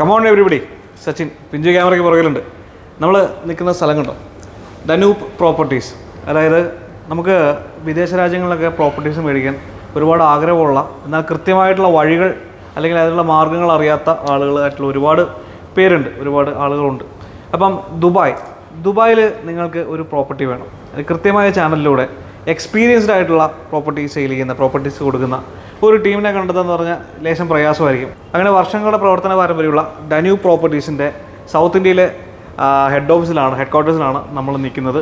Come on everybody Sachin പിഞ്ചു ക്യാമറയ്ക്ക് പുറകിലുണ്ട്. നമ്മൾ നിൽക്കുന്ന സ്ഥലം കണ്ടോ ധനൂപ് പ്രോപ്പർട്ടീസ്. അതായത് നമുക്ക് വിദേശ രാജ്യങ്ങളിലൊക്കെ പ്രോപ്പർട്ടീസ് മേടിക്കാൻ ഒരുപാട് ആഗ്രഹമുള്ള എന്നാൽ കൃത്യമായിട്ടുള്ള വഴികൾ അല്ലെങ്കിൽ അതിനുള്ള മാർഗങ്ങൾ അറിയാത്ത ആളുകളായിട്ടുള്ള ഒരുപാട് പേരുണ്ട്. ഒരുപാട് ആളുകളുണ്ട്. അപ്പം ദുബായ്. ദുബായിൽ നിങ്ങൾക്ക് ഒരു പ്രോപ്പർട്ടി വേണം. കൃത്യമായ ചാനലിലൂടെ എക്സ്പീരിയൻസ്ഡ് ആയിട്ടുള്ള പ്രോപ്പർട്ടി സെയിൽ ചെയ്യുന്ന പ്രോപ്പർട്ടീസ് കൊടുക്കുന്ന ഒരു ടീമിനെ കണ്ടെത്തുക പറഞ്ഞാൽ ലേശം പ്രയാസമായിരിക്കും. അങ്ങനെ വർഷങ്ങളുടെ പ്രവർത്തന പാരമ്പര്യമുള്ള ഡന്യൂ പ്രോപ്പർട്ടീസിന്റെ സൗത്ത് ഇന്ത്യയിലെ ഹെഡ് ഓഫീസിലാണ് ഹെഡ് ക്വാർട്ടേഴ്സിലാണ് നമ്മൾ നിൽക്കുന്നത്.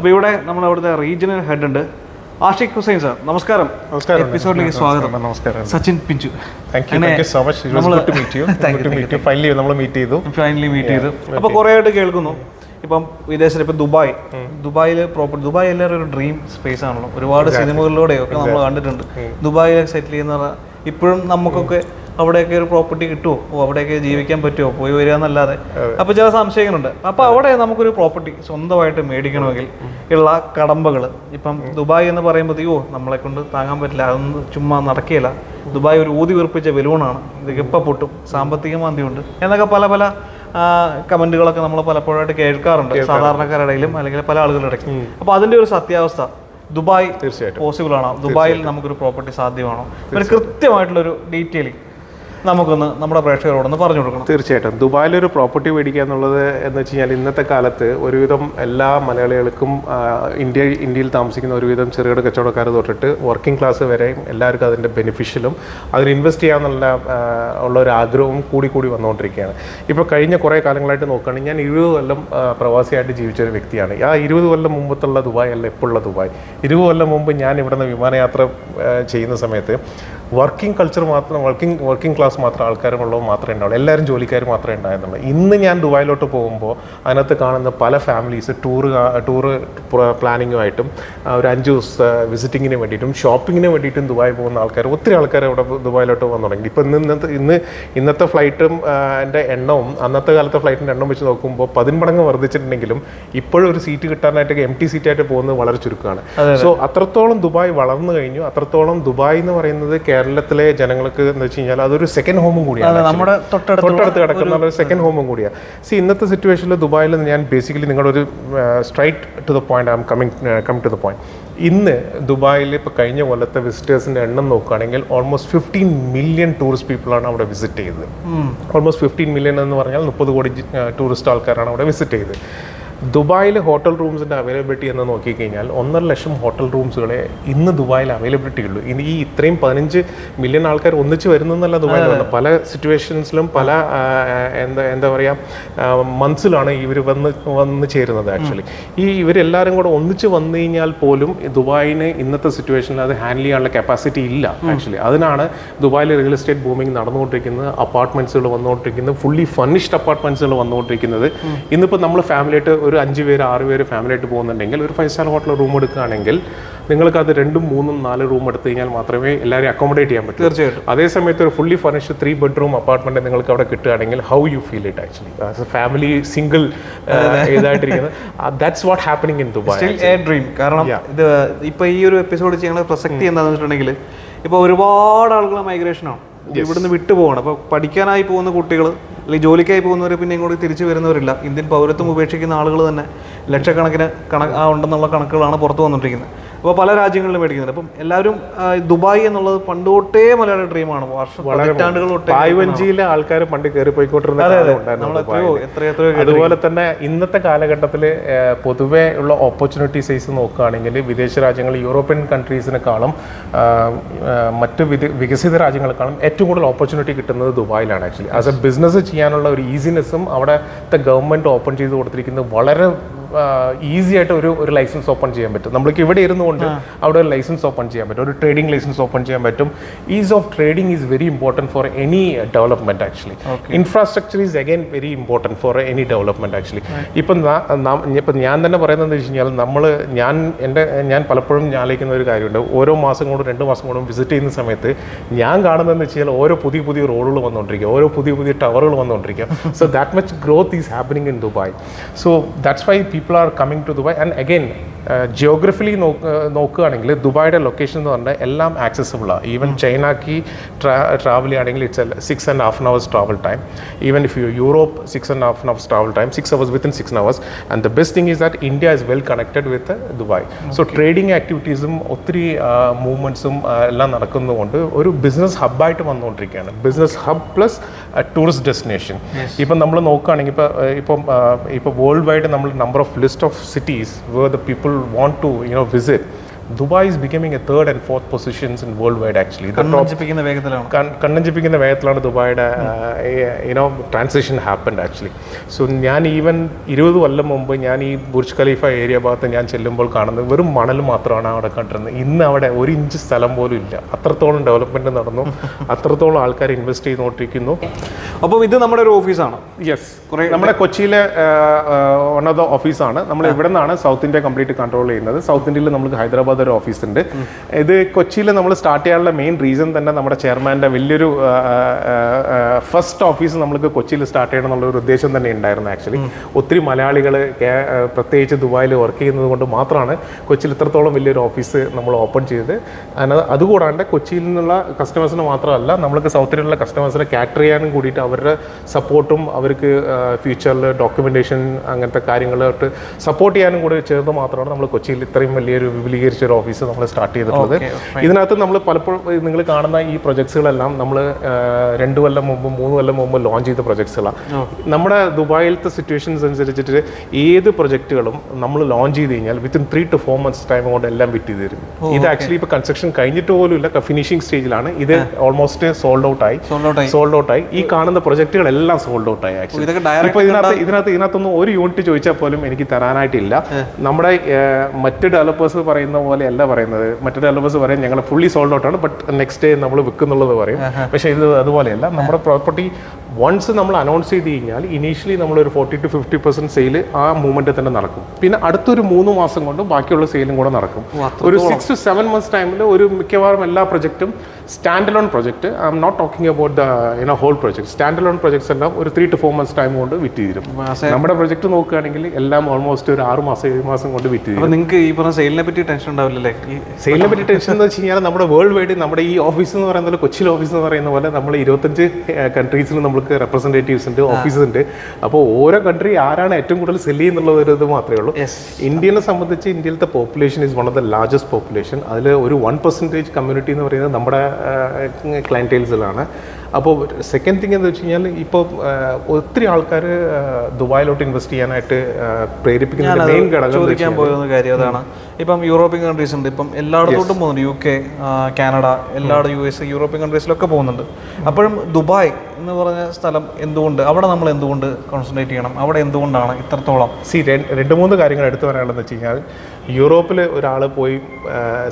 അപ്പോൾ ഇവിടെ നമ്മൾ അവിടുത്തെ റീജിയണൽ ഹെഡ് ഉണ്ട്. ആഷിഖ് ഹുസൈൻ സാർ നമസ്കാരം. നമസ്കാരം. എപ്പിസോഡിലേക്ക് സ്വാഗതം. നമസ്കാരം. സച്ചിൻ പിഞ്ചു. സോ മച്ച് ഫൈനലി നമ്മൾ മീറ്റ് ചെയ്തു. ഫൈനലി മീറ്റ് ചെയ്തു. അപ്പോൾ കുറേ ആയിട്ട് കേൾക്കുന്നു. ഇപ്പം വിദേശത്ത് ഇപ്പം ദുബായ്. ദുബായിൽ പ്രോപ്പർട്ടി ദുബായ് എല്ലാവരും ഒരു ഡ്രീം സ്പേസ് ആണല്ലോ. ഒരുപാട് സിനിമകളിലൂടെയൊക്കെ നമ്മൾ കണ്ടിട്ടുണ്ട്. ദുബായിൽ സെറ്റിൽ ചെയ്യുന്ന ഇപ്പോഴും നമുക്കൊക്കെ അവിടെയൊക്കെ ഒരു പ്രോപ്പർട്ടി കിട്ടുമോ ഓ അവിടെയൊക്കെ ജീവിക്കാൻ പറ്റുമോ പോയി വരിക എന്നല്ലാതെ അപ്പോൾ ചില സംശയങ്ങളുണ്ട്. അപ്പോൾ അവിടെ നമുക്കൊരു പ്രോപ്പർട്ടി സ്വന്തമായിട്ട് മേടിക്കണമെങ്കിൽ ഉള്ള കടമ്പകൾ ഇപ്പം ദുബായ് എന്ന് പറയുമ്പോൾ അയ്യോ നമ്മളെ കൊണ്ട് താങ്ങാൻ പറ്റില്ല. അതൊന്നും ചുമ്മാ നടക്കുകയില്ല. ദുബായ് ഒരു ഊതി വീർപ്പിച്ച ബലൂണാണ്. ഇത് ഇപ്പൊ പൊട്ടും. സാമ്പത്തിക മാന്ദ്യമുണ്ട് എന്നൊക്കെ പല പല കമന്റുകളൊക്കെ നമ്മൾ പലപ്പോഴായിട്ട് കേൾക്കാറുണ്ട്. സാധാരണക്കാരുടെ ഇടയിലും അല്ലെങ്കിൽ പല ആളുകളുടെ ഇടയ്ക്കും. അപ്പോൾ അതിന്റെ ഒരു സത്യാവസ്ഥ. ദുബായ് തീർച്ചയായിട്ടും. പോസിബിൾ ആണോ? ദുബായിൽ നമുക്കൊരു പ്രോപ്പർട്ടി സാധ്യമാണോ? പിന്നെ കൃത്യമായിട്ടുള്ളൊരു ഡീറ്റെയിലിംഗ് നമുക്കൊന്ന് നമ്മുടെ പ്രേക്ഷകരോടൊന്ന് പറഞ്ഞു കൊടുക്കണം. തീർച്ചയായിട്ടും. ദുബായിൽ ഒരു പ്രോപ്പർട്ടി മേടിക്കുക എന്നുള്ളത് എന്ന് വെച്ച് കഴിഞ്ഞാൽ ഇന്നത്തെ കാലത്ത് ഒരുവിധം എല്ലാ മലയാളികൾക്കും ഇന്ത്യ ഇന്ത്യയിൽ താമസിക്കുന്ന ഒരുവിധം ചെറുകിട കച്ചവടക്കാർ തൊട്ടിട്ട് വർക്കിംഗ് ക്ലാസ് വരെയും എല്ലാവർക്കും അതിന്റെ ബെനിഫിഷ്യലും അതിൽ ഇൻവെസ്റ്റ് ചെയ്യാമെന്നുള്ള ഉള്ള ഒരു ആഗ്രഹവും കൂടി കൂടി വന്നുകൊണ്ടിരിക്കുകയാണ്. ഇപ്പോൾ കഴിഞ്ഞ കുറേ കാലങ്ങളായിട്ട് നോക്കുകയാണെങ്കിൽ ഞാൻ ഇരുപത് കൊല്ലം പ്രവാസിയായിട്ട് ജീവിച്ച ഒരു വ്യക്തിയാണ്. ആ ഇരുപത് കൊല്ലം മുമ്പത്തുള്ള ദുബായ് അല്ല ഇപ്പോഴുള്ള ദുബായ്. ഇരുപത് കൊല്ലം മുമ്പ് ഞാൻ ഇവിടുന്ന് വിമാനയാത്ര ചെയ്യുന്ന സമയത്ത് വർക്കിംഗ് കൾച്ചർ മാത്രം വർക്കിംഗ് വർക്കിംഗ് ക്ലാസ് മാത്രം ആൾക്കാരുള്ളത് മാത്രമേ ഉണ്ടാവുള്ളൂ. എല്ലാവരും ജോലിക്കാർ മാത്രമേ ഉണ്ടായിരുന്നുള്ളൂ. ഇന്ന് ഞാൻ ദുബായിലോട്ട് പോകുമ്പോൾ അതിനകത്ത് കാണുന്ന പല ഫാമിലീസ് ടൂർ ടൂറ് പ്ലാനിങ്ങുമായിട്ടും ഒരു അഞ്ച് ദിവസത്തെ വിസിറ്റിങ്ങിന് വേണ്ടിയിട്ടും ഷോപ്പിങ്ങിന് വേണ്ടിയിട്ടും ദുബായ് പോകുന്ന ആൾക്കാർ ഒത്തിരി ആൾക്കാർ അവിടെ ദുബായിലോട്ട് വന്നു തുടങ്ങി. ഇപ്പം ഇന്ന് ഇന്നത്തെ ഇന്ന് ഇന്നത്തെ ഫ്ലൈറ്റും എന്റെ എണ്ണവും അന്നത്തെ കാലത്തെ ഫ്ലൈറ്റിന്റെ എണ്ണം വെച്ച് നോക്കുമ്പോൾ പതിന്മടങ്ങ് വർദ്ധിച്ചിട്ടുണ്ടെങ്കിലും ഇപ്പോഴും ഒരു സീറ്റ് കിട്ടാനായിട്ട് എം ടി സീറ്റായിട്ട് പോകുന്നത് വളരെ ചുരുക്കമാണ്. സോ അത്രത്തോളം ദുബായ് വളർന്നു കഴിഞ്ഞു. അത്രത്തോളം ദുബായ് എന്ന് പറയുന്നത് കേരളത്തിലെ ജനങ്ങൾക്ക് എന്ന് വെച്ച് കഴിഞ്ഞാൽ അതൊരു സെക്കൻഡ് ഹോമും കൂടിയാണ് നമ്മുടെ തൊട്ടടുത്ത് കിടക്കുന്ന ഒരു സെക്കൻഡ് ഹോമും കൂടിയാണ്. സി ഇന്നത്തെ സിറ്റുവേഷനിൽ ദുബായിൽ ഞാൻ ബേസിക്കലി നിങ്ങളൊരു straight to the point I'm coming come to the point ഇന്ന് ദുബായിൽ ഇപ്പോൾ കഴിഞ്ഞ കൊല്ലത്തെ വിസിറ്റേഴ്സിന്റെ എണ്ണം നോക്കുകയാണെങ്കിൽ ഓൾമോസ്റ്റ് ഫിഫ്റ്റീൻ മില്യൺ ടൂറിസ്റ്റ് പീപ്പിളാണ് അവിടെ വിസിറ്റ് ചെയ്തത്. ഓൾമോസ്റ്റ് ഫിഫ്റ്റീൻ മില്യൺ എന്ന് പറഞ്ഞാൽ മുപ്പത് കോടി ടൂറിസ്റ്റ് ആൾക്കാരാണ് അവിടെ വിസിറ്റ് ചെയ്തത്. ദുബായിൽ ഹോട്ടൽ റൂംസിന്റെ അവൈലബിലിറ്റി എന്ന് നോക്കിക്കഴിഞ്ഞാൽ ഒന്നര ലക്ഷം ഹോട്ടൽ റൂംസുകളെ ഇന്ന് ദുബായിൽ അവൈലബിലിറ്റി ഉള്ളൂ. ഇനി ഈ ഇത്രയും പതിനഞ്ച് മില്യൺ ആൾക്കാർ ഒന്നിച്ച് വരുന്നതല്ല ദുബായിൽ പല സിറ്റുവേഷൻസിലും പല എന്താ എന്താ പറയുക മന്ത്സിലാണ് ഇവർ വന്ന് വന്ന് ചേരുന്നത് ആക്ച്വലി. ഈ ഇവരെല്ലാവരും കൂടെ ഒന്നിച്ച് വന്നു കഴിഞ്ഞാൽ പോലും ദുബായിന് ഇന്നത്തെ സിറ്റുവേഷനിൽ അത് ഹാൻഡിൽ ചെയ്യാനുള്ള കപ്പാസിറ്റി ഇല്ല ആക്ച്വലി. അതിനാണ് ദുബായിൽ റിയൽ എസ്റ്റേറ്റ് ബൂമിംഗ് നടന്നുകൊണ്ടിരിക്കുന്നത് അപ്പാർട്ട്മെന്റ്സുകൾ വന്നുകൊണ്ടിരിക്കുന്നത് ഫുള്ളി ഫർണിഷ്ഡ് അപ്പാർട്ട്മെന്റ്സുകൾ വന്നുകൊണ്ടിരിക്കുന്നത്. ഇന്നിപ്പോൾ നമ്മൾ ഫാമിലിയായിട്ട് ഒരു അഞ്ച് പേര് ആറ് പേര് ഫാമിലിയായിട്ട് പോകുന്നുണ്ടെങ്കിൽ ഒരു ഫൈവ് സ്റ്റാർ ഹോട്ടൽ റൂം എടുക്കുകയാണെങ്കിൽ നിങ്ങൾക്ക് അത് രണ്ടും മൂന്നും നാല് റൂം എടുത്തു കഴിഞ്ഞാൽ മാത്രമേ എല്ലാവരെയും അക്കോമഡേറ്റ് ചെയ്യാൻ പറ്റൂ. തീർച്ചയായിട്ടും. അതേ സമയത്ത് ഒരു fully furnished three bedroom apartment നിങ്ങൾക്ക് അവിടെ കിട്ടുകയാണെങ്കിൽ how you feel it actually as a family single ഇതായിട്ടിരിക്കുന്നത്. That's what happening in Dubai dream കാരണം ഇത് ഇപ്പൊ ഈ ഒരു എപ്പിസോഡ് ചെയ്യാനുള്ള പ്രസക്തി എന്താണെന്ന് വെച്ചിട്ടുണ്ടെങ്കിൽ ഇപ്പൊ ഒരുപാട് ആളുകൾ മൈഗ്രേഷനാണ് ഇവിടുന്ന് വിട്ടു പോകണം. അപ്പൊ പഠിക്കാനായി പോകുന്ന കുട്ടികൾ അല്ലെങ്കിൽ ജോലിക്കായി പോകുന്നവർ പിന്നെ ഇങ്ങോട്ട് തിരിച്ചു വരുന്നവരില്ല. ഇന്ത്യൻ പൗരത്വം ഉപേക്ഷിക്കുന്ന ആളുകൾ തന്നെ ലക്ഷക്കണക്കിന് കണ ഉണ്ടെന്നുള്ള കണക്കുകളാണ് പുറത്തു വന്നിട്ടിരിക്കുന്നത് അപ്പോൾ പല രാജ്യങ്ങളിലും മേടിക്കുന്നുണ്ട്. അപ്പം എല്ലാവരും ദുബായ് എന്നുള്ളത് പണ്ട് തൊട്ടേ മലയാള ഡ്രീമാണ് വർഷം പതിറ്റാണ്ടുകൾ തൊട്ടേ ആൾക്കാർ പണ്ട് കയറി പോയിക്കൊണ്ടിരുന്ന അതുപോലെ തന്നെ ഇന്നത്തെ കാലഘട്ടത്തിൽ പൊതുവേ ഉള്ള ഓപ്പർച്യൂണിറ്റി സൈസ് നോക്കുകയാണെങ്കിൽ വിദേശ രാജ്യങ്ങൾ യൂറോപ്യൻ കൺട്രീസിനെക്കാളും മറ്റ് വികസിത രാജ്യങ്ങളെക്കാളും ഏറ്റവും കൂടുതൽ ഓപ്പർച്യൂണിറ്റി കിട്ടുന്നത് ദുബായിലാണ് ആക്ച്വലി ആസ് എ ബിസിനസ് ചെയ്യാനുള്ള ഒരു ഈസിനെസ്സും അവിടുത്തെ ഗവൺമെന്റ് ഓപ്പൺ ചെയ്ത് കൊടുത്തിരിക്കുന്നത് വളരെ ഈസി ആയിട്ട് ഒരു ഒരു ലൈസൻസ് ഓപ്പൺ ചെയ്യാൻ പറ്റും. നമ്മൾക്ക് ഇവിടെ ഇരുന്നുകൊണ്ട് അവിടെ ഒരു ലൈസൻസ് ഓപ്പൺ ചെയ്യാൻ പറ്റും. ഒരു ട്രേഡിംഗ് ലൈസൻസ് ഓപ്പൺ ചെയ്യാൻ പറ്റും. Ease of trading is very important for any development actually infrastructure is again very important for any development actually ഇപ്പം ഇപ്പം ഞാൻ തന്നെ പറയുന്നത് വെച്ച് കഴിഞ്ഞാൽ നമ്മൾ ഞാൻ എന്റെ ഞാൻ പലപ്പോഴും ഞാൻ ആലോചിക്കുന്ന ഒരു കാര്യമുണ്ട്. ഓരോ മാസം കൊണ്ടും രണ്ട് മാസം കൊണ്ടും വിസിറ്റ് ചെയ്യുന്ന സമയത്ത് ഞാൻ കാണുന്നതെന്ന് വെച്ച് കഴിഞ്ഞാൽ ഓരോ പുതിയ പുതിയ റോഡുകൾ വന്നുകൊണ്ടിരിക്കുക ഓരോ പുതിയ പുതിയ ടവറുകൾ വന്നുകൊണ്ടിരിക്കുക so that much growth is happening in Dubai so that's why people are coming to Dubai and again geographically നോക്കുകയാണെങ്കിൽ ദുബായുടെ ലൊക്കേഷൻ എന്ന് പറഞ്ഞാൽ എല്ലാം ആക്സസബിളാണ് ഈവൻ ചൈനക്ക് ട്രാവൽ ചെയ്യുകയാണെങ്കിൽ it's six and half an hours travel time even if you Europe six and half an hours travel time six hours within six hours and the best thing is that India is well connected with Dubai so trading ആക്ടിവിറ്റീസും ഒത്തിരി മൂവ്മെന്റ്സും എല്ലാം നടക്കുന്നതുകൊണ്ട് ഒരു business ഹബ്ബായിട്ട് വന്നുകൊണ്ടിരിക്കുകയാണ്. Business hub plus tourist destination ഇപ്പം നമ്മൾ നോക്കുകയാണെങ്കിൽ ഇപ്പോൾ ഇപ്പം ഇപ്പോൾ വേൾഡ് വൈഡ് നമ്മൾ number of list of cities where the people want to you know visit. Dubai is becoming a third and fourth positions in worldwide actually കണ്ണഞ്ചിപ്പിക്കുന്ന വേഗത്തിലാണ്. കൺ- കണ്ണഞ്ചിപ്പിക്കുന്ന വേഗത്തിലാണ് ദുബായുടെ you know transition happened actually so ഞാൻ even ഇരുപത് കൊല്ലം മുമ്പ് ഞാൻ ഈ ബുർജ് ഖലീഫ ഏരിയ ഭാഗത്ത് ഞാൻ ചെല്ലുമ്പോൾ കാണുന്നത് വെറും മണൽ മാത്രമാണ് അവിടെ കണ്ടിരുന്നത്. ഇന്ന് അവിടെ ഒരു ഇഞ്ച് സ്ഥലം പോലും ഇല്ല. അത്രത്തോളം ഡെവലപ്മെന്റ് നടന്നു. അത്രത്തോളം ആൾക്കാർ ഇൻവെസ്റ്റ് ചെയ്തുകൊണ്ടിരിക്കുന്നു. അപ്പം ഇത് നമ്മുടെ ഒരു ഓഫീസാണ് യെസ് നമ്മുടെ കൊച്ചിയിലെ വൺ ഓഫ് ദ ഓഫീസാണ് നമ്മൾ ഇവിടെ നിന്നാണ് സൗത്ത് ഇന്ത്യ കംപ്ലീറ്റ് കൺട്രോൾ ചെയ്യുന്നത്? സൗത്ത് ഇന്ത്യയിൽ നമുക്ക് ഹൈദരാബാദ് ഒരു ഓഫീസ് ഉണ്ട് ഇത് കൊച്ചിയിൽ നമ്മൾ സ്റ്റാർട്ട് ചെയ്യാനുള്ള മെയിൻ റീസൺ തന്നെ നമ്മുടെ ചെയർമാന്റെ വലിയൊരു ഫസ്റ്റ് ഓഫീസ് നമ്മൾക്ക് കൊച്ചിയിൽ സ്റ്റാർട്ട് ചെയ്യണം എന്നുള്ള ഒരു ഉദ്ദേശം തന്നെ ഉണ്ടായിരുന്നു ആക്ച്വലി ഒത്തിരി മലയാളികൾ പ്രത്യേകിച്ച് ദുബായിൽ വർക്ക് ചെയ്യുന്നത് കൊണ്ട് മാത്രമാണ് കൊച്ചിയിൽ ഇത്രത്തോളം വലിയൊരു ഓഫീസ് നമ്മൾ ഓപ്പൺ ചെയ്തത്. അതുകൂടാണ്ട് കൊച്ചിയിൽ നിന്നുള്ള കസ്റ്റമേഴ്സിന് മാത്രമല്ല നമ്മൾക്ക് സൗത്തിലുള്ള കസ്റ്റമേഴ്സിനെ കാറ്റർ ചെയ്യാനും കൂടിയിട്ട് അവരുടെ സപ്പോർട്ടും അവർക്ക് ഫ്യൂച്ചറിൽ ഡോക്യുമെന്റേഷൻ അങ്ങനത്തെ കാര്യങ്ങളായിട്ട് സപ്പോർട്ട് ചെയ്യാനും കൂടി ചേർന്ന് മാത്രമാണ് നമ്മൾ കൊച്ചിയിൽ ഇത്രയും വലിയൊരു വിപുലീകരിച്ച ഒരു ഓഫീസ് നമ്മൾ സ്റ്റാർട്ട് ചെയ്തിട്ടുള്ളത്. ഇതിനകത്ത് നമ്മൾ പലപ്പോഴും നിങ്ങൾ കാണുന്ന ഈ പ്രൊജക്ട്സുകളെല്ലാം നമ്മൾ രണ്ട് കൊല്ലം മുമ്പ് മൂന്ന് കൊല്ലം മുമ്പ് ലോഞ്ച് ചെയ്ത പ്രൊജക്ട്സുകളാണ് നമ്മുടെ ദുബായിലത്തെ സിറ്റുവേഷൻസ് അനുസരിച്ചിട്ട് ഏത് പ്രൊജക്റ്റുകളും നമ്മൾ ലോഞ്ച് ചെയ്ത് കഴിഞ്ഞാൽ within three to four months time കൊണ്ട് എല്ലാം വിറ്റ് ചെയ്ത് തരും. ഇത് ആക്ച്വലി ഇപ്പോൾ കൺസ്ട്രക്ഷൻ കഴിഞ്ഞിട്ട് പോലും ഇല്ല. ഫിനിഷിംഗ് സ്റ്റേജിലാണ് ഇത് ഓൾമോസ്റ്റ് സോൾഡ് ഔട്ട് ആയി. സോൾഡ് ഔട്ട് ആയി. ഈ കാണുന്ന പ്രൊജക്റ്റുകളെല്ലാം സോൾഡ് ഔട്ട് ആയി ആക്ച്വലി ഇതിനകത്ത് ഇതിനകത്ത് ഇതിനകത്തൊന്നും ഒരു യൂണിറ്റ് ചോദിച്ചാൽ പോലും എനിക്ക് തരാനായിട്ടില്ല. നമ്മുടെ മറ്റ് ഡെവലപ്പേഴ്സ് പറയുന്ന പോലെ അല്ല പറയുന്നത്. മറ്റൊരു അലബസ് പറയും ഞങ്ങൾ ഫുള്ളി സോൾഡ് ഔട്ടാണ് ആണ് ബട്ട് നെക്സ്റ്റ് ഡേ നമ്മൾ വിൽക്കുന്നുള്ളത് പറയും. പക്ഷേ ഇത് അതുപോലെയല്ല. നമ്മുടെ പ്രോപ്പർട്ടി വൺസ് നമ്മൾ അനൗൺസ് ചെയ്ത് കഴിഞ്ഞാൽ ഇനീഷ്യലി നമ്മളൊരു ഒരു forty to fifty percent sale ആ മൂവ്മെന്റ് തന്നെ നടക്കും. പിന്നെ അടുത്തൊരു മൂന്ന് മാസം കൊണ്ട് ബാക്കിയുള്ള സെയിലും കൂടെ നടക്കും. ഒരു സിക്സ് ടു സെവൻ മന്ത്സ് ടൈമിൽ ഒരു മിക്കവാറും എല്ലാ പ്രൊജക്റ്റും standalone project I'm not talking about the you know whole project standalone projects എല്ലാം ഒരു three to four months time കൊണ്ട് വിറ്റ് തീരും നമ്മുടെ പ്രൊജക്ട് നോക്കുകയാണെങ്കിൽ എല്ലാം ഓൾമോസ്റ്റ് ഒരു ആറ് മാസം ഏഴ് മാസം കൊണ്ട് വിറ്റ് തീരും നിങ്ങൾക്ക് ഈ പറഞ്ഞ സെയിലിനെ പറ്റി ടെൻഷൻ ഉണ്ടാവില്ലല്ലേ? സെയിലിനെ പറ്റി ടെൻഷൻ എന്ന് വെച്ച് കഴിഞ്ഞാൽ നമ്മുടെ വേൾഡ് വൈഡ് നമ്മുടെ ഈ ഓഫീസ് എന്ന് പറയുന്നത് കൊച്ചിയിൽ ഓഫീസ് എന്ന് പറയുന്ന പോലെ നമ്മൾ ഇരുപത്തഞ്ച് കൺട്രീസിൽ നമുക്ക് റെപ്രസെന്റേറ്റീവ്സ് ഉണ്ട് ഓഫീസസ് ഉണ്ട്. അപ്പോൾ ഓരോ കൺട്രി ആരാണ് ഏറ്റവും കൂടുതൽ സെല്ല് ചെയ്യുന്നുള്ള ഒരു ഇത് മാത്രമേ ഉള്ളൂ. ഇന്ത്യനെ സംബന്ധിച്ച് ഇന്ത്യയിലത്തെ population is one of the largest population അതിൽ ഒരു വൺ പെർസെന്റേജ് കമ്മ്യൂണിറ്റി എന്ന് പറയുന്നത് നമ്മുടെ ക്ലയന്റെയിൽസിലാണ് അപ്പോൾ സെക്കൻഡ് തിങ് എന്ന് വെച്ച് കഴിഞ്ഞാൽ ഇപ്പോൾ ഒത്തിരി ആൾക്കാർ ദുബായിലോട്ട് ഇൻവെസ്റ്റ് ചെയ്യാനായിട്ട് പ്രേരിപ്പിക്കുന്ന മെയിൻ ഘടകം ചോദിക്കാൻ പോയൊരു കാര്യം അതാണ്. ഇപ്പം യൂറോപ്യൻ കൺട്രീസ് ഉണ്ട്. ഇപ്പം എല്ലായിടത്തോട്ടും പോകുന്നുണ്ട്. യു കെ കാനഡ എല്ലായിടത്തും യു എസ് യൂറോപ്യൻ കൺട്രീസിലൊക്കെ പോകുന്നുണ്ട്. അപ്പോഴും ദുബായ് എന്ന് പറഞ്ഞ സ്ഥലം എന്തുകൊണ്ട്? അവിടെ നമ്മൾ എന്തുകൊണ്ട് കോൺസെൻട്രേറ്റ് ചെയ്യണം? അവിടെ എന്തുകൊണ്ടാണ് ഇത്രത്തോളം? സി രണ്ട് മൂന്ന് കാര്യങ്ങൾ എടുത്തു പറയാനുള്ളതെന്ന് വെച്ച് കഴിഞ്ഞാൽ യൂറോപ്പിൽ ഒരാൾ പോയി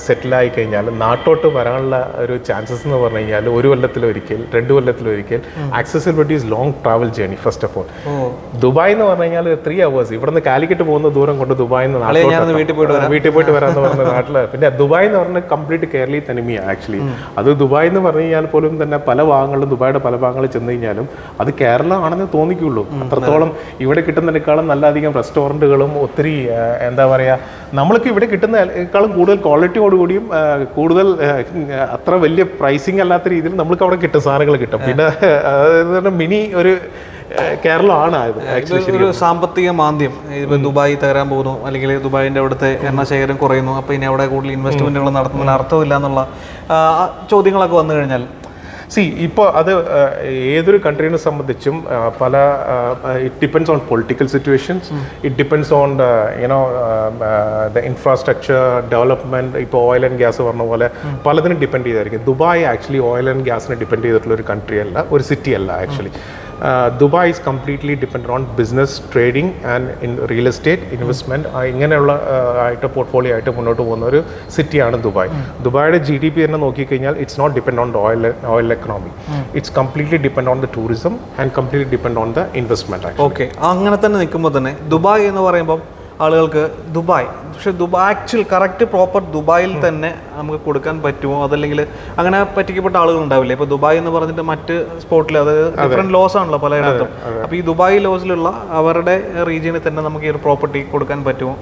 സെറ്റിലായി കഴിഞ്ഞാൽ നാട്ടോട്ട് വരാനുള്ള ഒരു ചാൻസസ് എന്ന് പറഞ്ഞു കഴിഞ്ഞാൽ ഒരു കൊല്ലത്തിലൊരിക്കൽ രണ്ട് കൊല്ലത്തിലൊരിക്കൽ accessibility is long travel journey first of all Dubai എന്ന് പറഞ്ഞു കഴിഞ്ഞാൽ ത്രീ അവേഴ്സ് ഇവിടുന്ന് കാലിക്കറ്റ് പോകുന്ന ദൂരം കൊണ്ട് ദുബായ് വീട്ടിൽ പോയിട്ട് നാട്ടിലോട്ട് വീട്ടിൽ പോയിട്ട് വരാന്ന് പറഞ്ഞ നാട്ടിൽ പിന്നെ ദുബായ് എന്ന് പറഞ്ഞ കംപ്ലീറ്റ് കേരളീയ തനിമയാണ് ആക്ച്വലി അത് ദുബായ് എന്ന് പറഞ്ഞു കഴിഞ്ഞാൽ പോലും തന്നെ പല ഭാഗങ്ങളിലും ദുബായുടെ പല ഭാഗങ്ങളിൽ ചെന്ന് കഴിഞ്ഞാലും അത് കേരളം ആണെന്ന് തോന്നിക്കുള്ളൂ. അത്രത്തോളം ഇവിടെ കിട്ടുന്നതിനേക്കാളും നല്ല അധികം റെസ്റ്റോറന്റുകളും ഒത്തിരി എന്താ പറയുക നമ്മൾക്ക് ഇവിടെ കിട്ടുന്നതിനേക്കാളും കൂടുതൽ ക്വാളിറ്റിയോടുകൂടിയും കൂടുതൽ അത്ര വലിയ പ്രൈസിങ് അല്ലാത്ത രീതിയിൽ നമ്മൾക്ക് അവിടെ കിട്ടും സാധനങ്ങൾ കിട്ടും. പിന്നെ അതായത് മിനി ഒരു കേരളമാണ് ഒരു സാമ്പത്തിക മാന്ദ്യം. ഇപ്പം ദുബായി തകരാൻ പോകുന്നു അല്ലെങ്കിൽ ദുബായിന്റെ അവിടുത്തെ എണ്ണ ശേഖരം കുറയുന്നു അപ്പൊ ഇനി അവിടെ കൂടുതൽ ഇൻവെസ്റ്റ്മെന്റുകൾ നടത്തുന്നതിന് അർത്ഥമില്ല എന്നുള്ള ചോദ്യങ്ങളൊക്കെ വന്നു കഴിഞ്ഞാൽ സി ഇപ്പോൾ അത് ആ, ഏതൊരു കൺട്രീനെ സംബന്ധിച്ചും ആ, പല it depends on political situations it depends on the you know the infrastructure development ഇപ്പോൾ ഓയിൽ ആൻഡ് ഗ്യാസ് പറഞ്ഞ പോലെ പലതിനും ഡിപ്പെൻഡ് ചെയ്തായിരിക്കും. ദുബായ് ആക്ച്വലി ഓയിൽ ആൻഡ് ഗ്യാസിനെ ഡിപ്പെൻഡ് ചെയ്തിട്ടുള്ള ഒരു കൺട്രി അല്ല ഒരു സിറ്റി അല്ല actually Dubai is completely depend on business trading and in real estate investment ഇങ്ങനെയുള്ള ആയിട്ട് പോർട്ട്ഫോളിയോ ആയിട്ട് മുന്നോട്ട് പോകുന്ന ഒരു സിറ്റിയാണ് ദുബായ് ദുബായുടെ ജി ഡി പി തന്നെ നോക്കിക്കഴിഞ്ഞാൽ it's not depend on oil oil economy it's completely depend on the tourism and completely depend on the investment okay അങ്ങനെ തന്നെ നിൽക്കുമ്പോൾ തന്നെ ദുബായ് എന്ന് പറയുമ്പോൾ ആളുകൾക്ക് ദുബായ്. പക്ഷെ ദുബായ് ആക്ച്വൽ കറക്റ്റ് പ്രോപ്പർ ദുബായിൽ തന്നെ നമുക്ക് കൊടുക്കാൻ പറ്റുമോ? അതല്ലെങ്കിൽ അങ്ങനെ പറ്റിക്കപ്പെട്ട ആളുകൾ ഉണ്ടാവില്ലേ ഇപ്പൊ ദുബായ് എന്ന് പറഞ്ഞിട്ട് മറ്റ് സ്പോട്ടിൽ അത്. ഡിഫറെന്റ് ലോസ് ആണല്ലോ പലയിടത്തും. അപ്പൊ ഈ ദുബായ് ലോസിലുള്ള അവരുടെ റീജിയനിൽ തന്നെ നമുക്ക് ഈ ഒരു പ്രോപ്പർട്ടി കൊടുക്കാൻ പറ്റുമോ?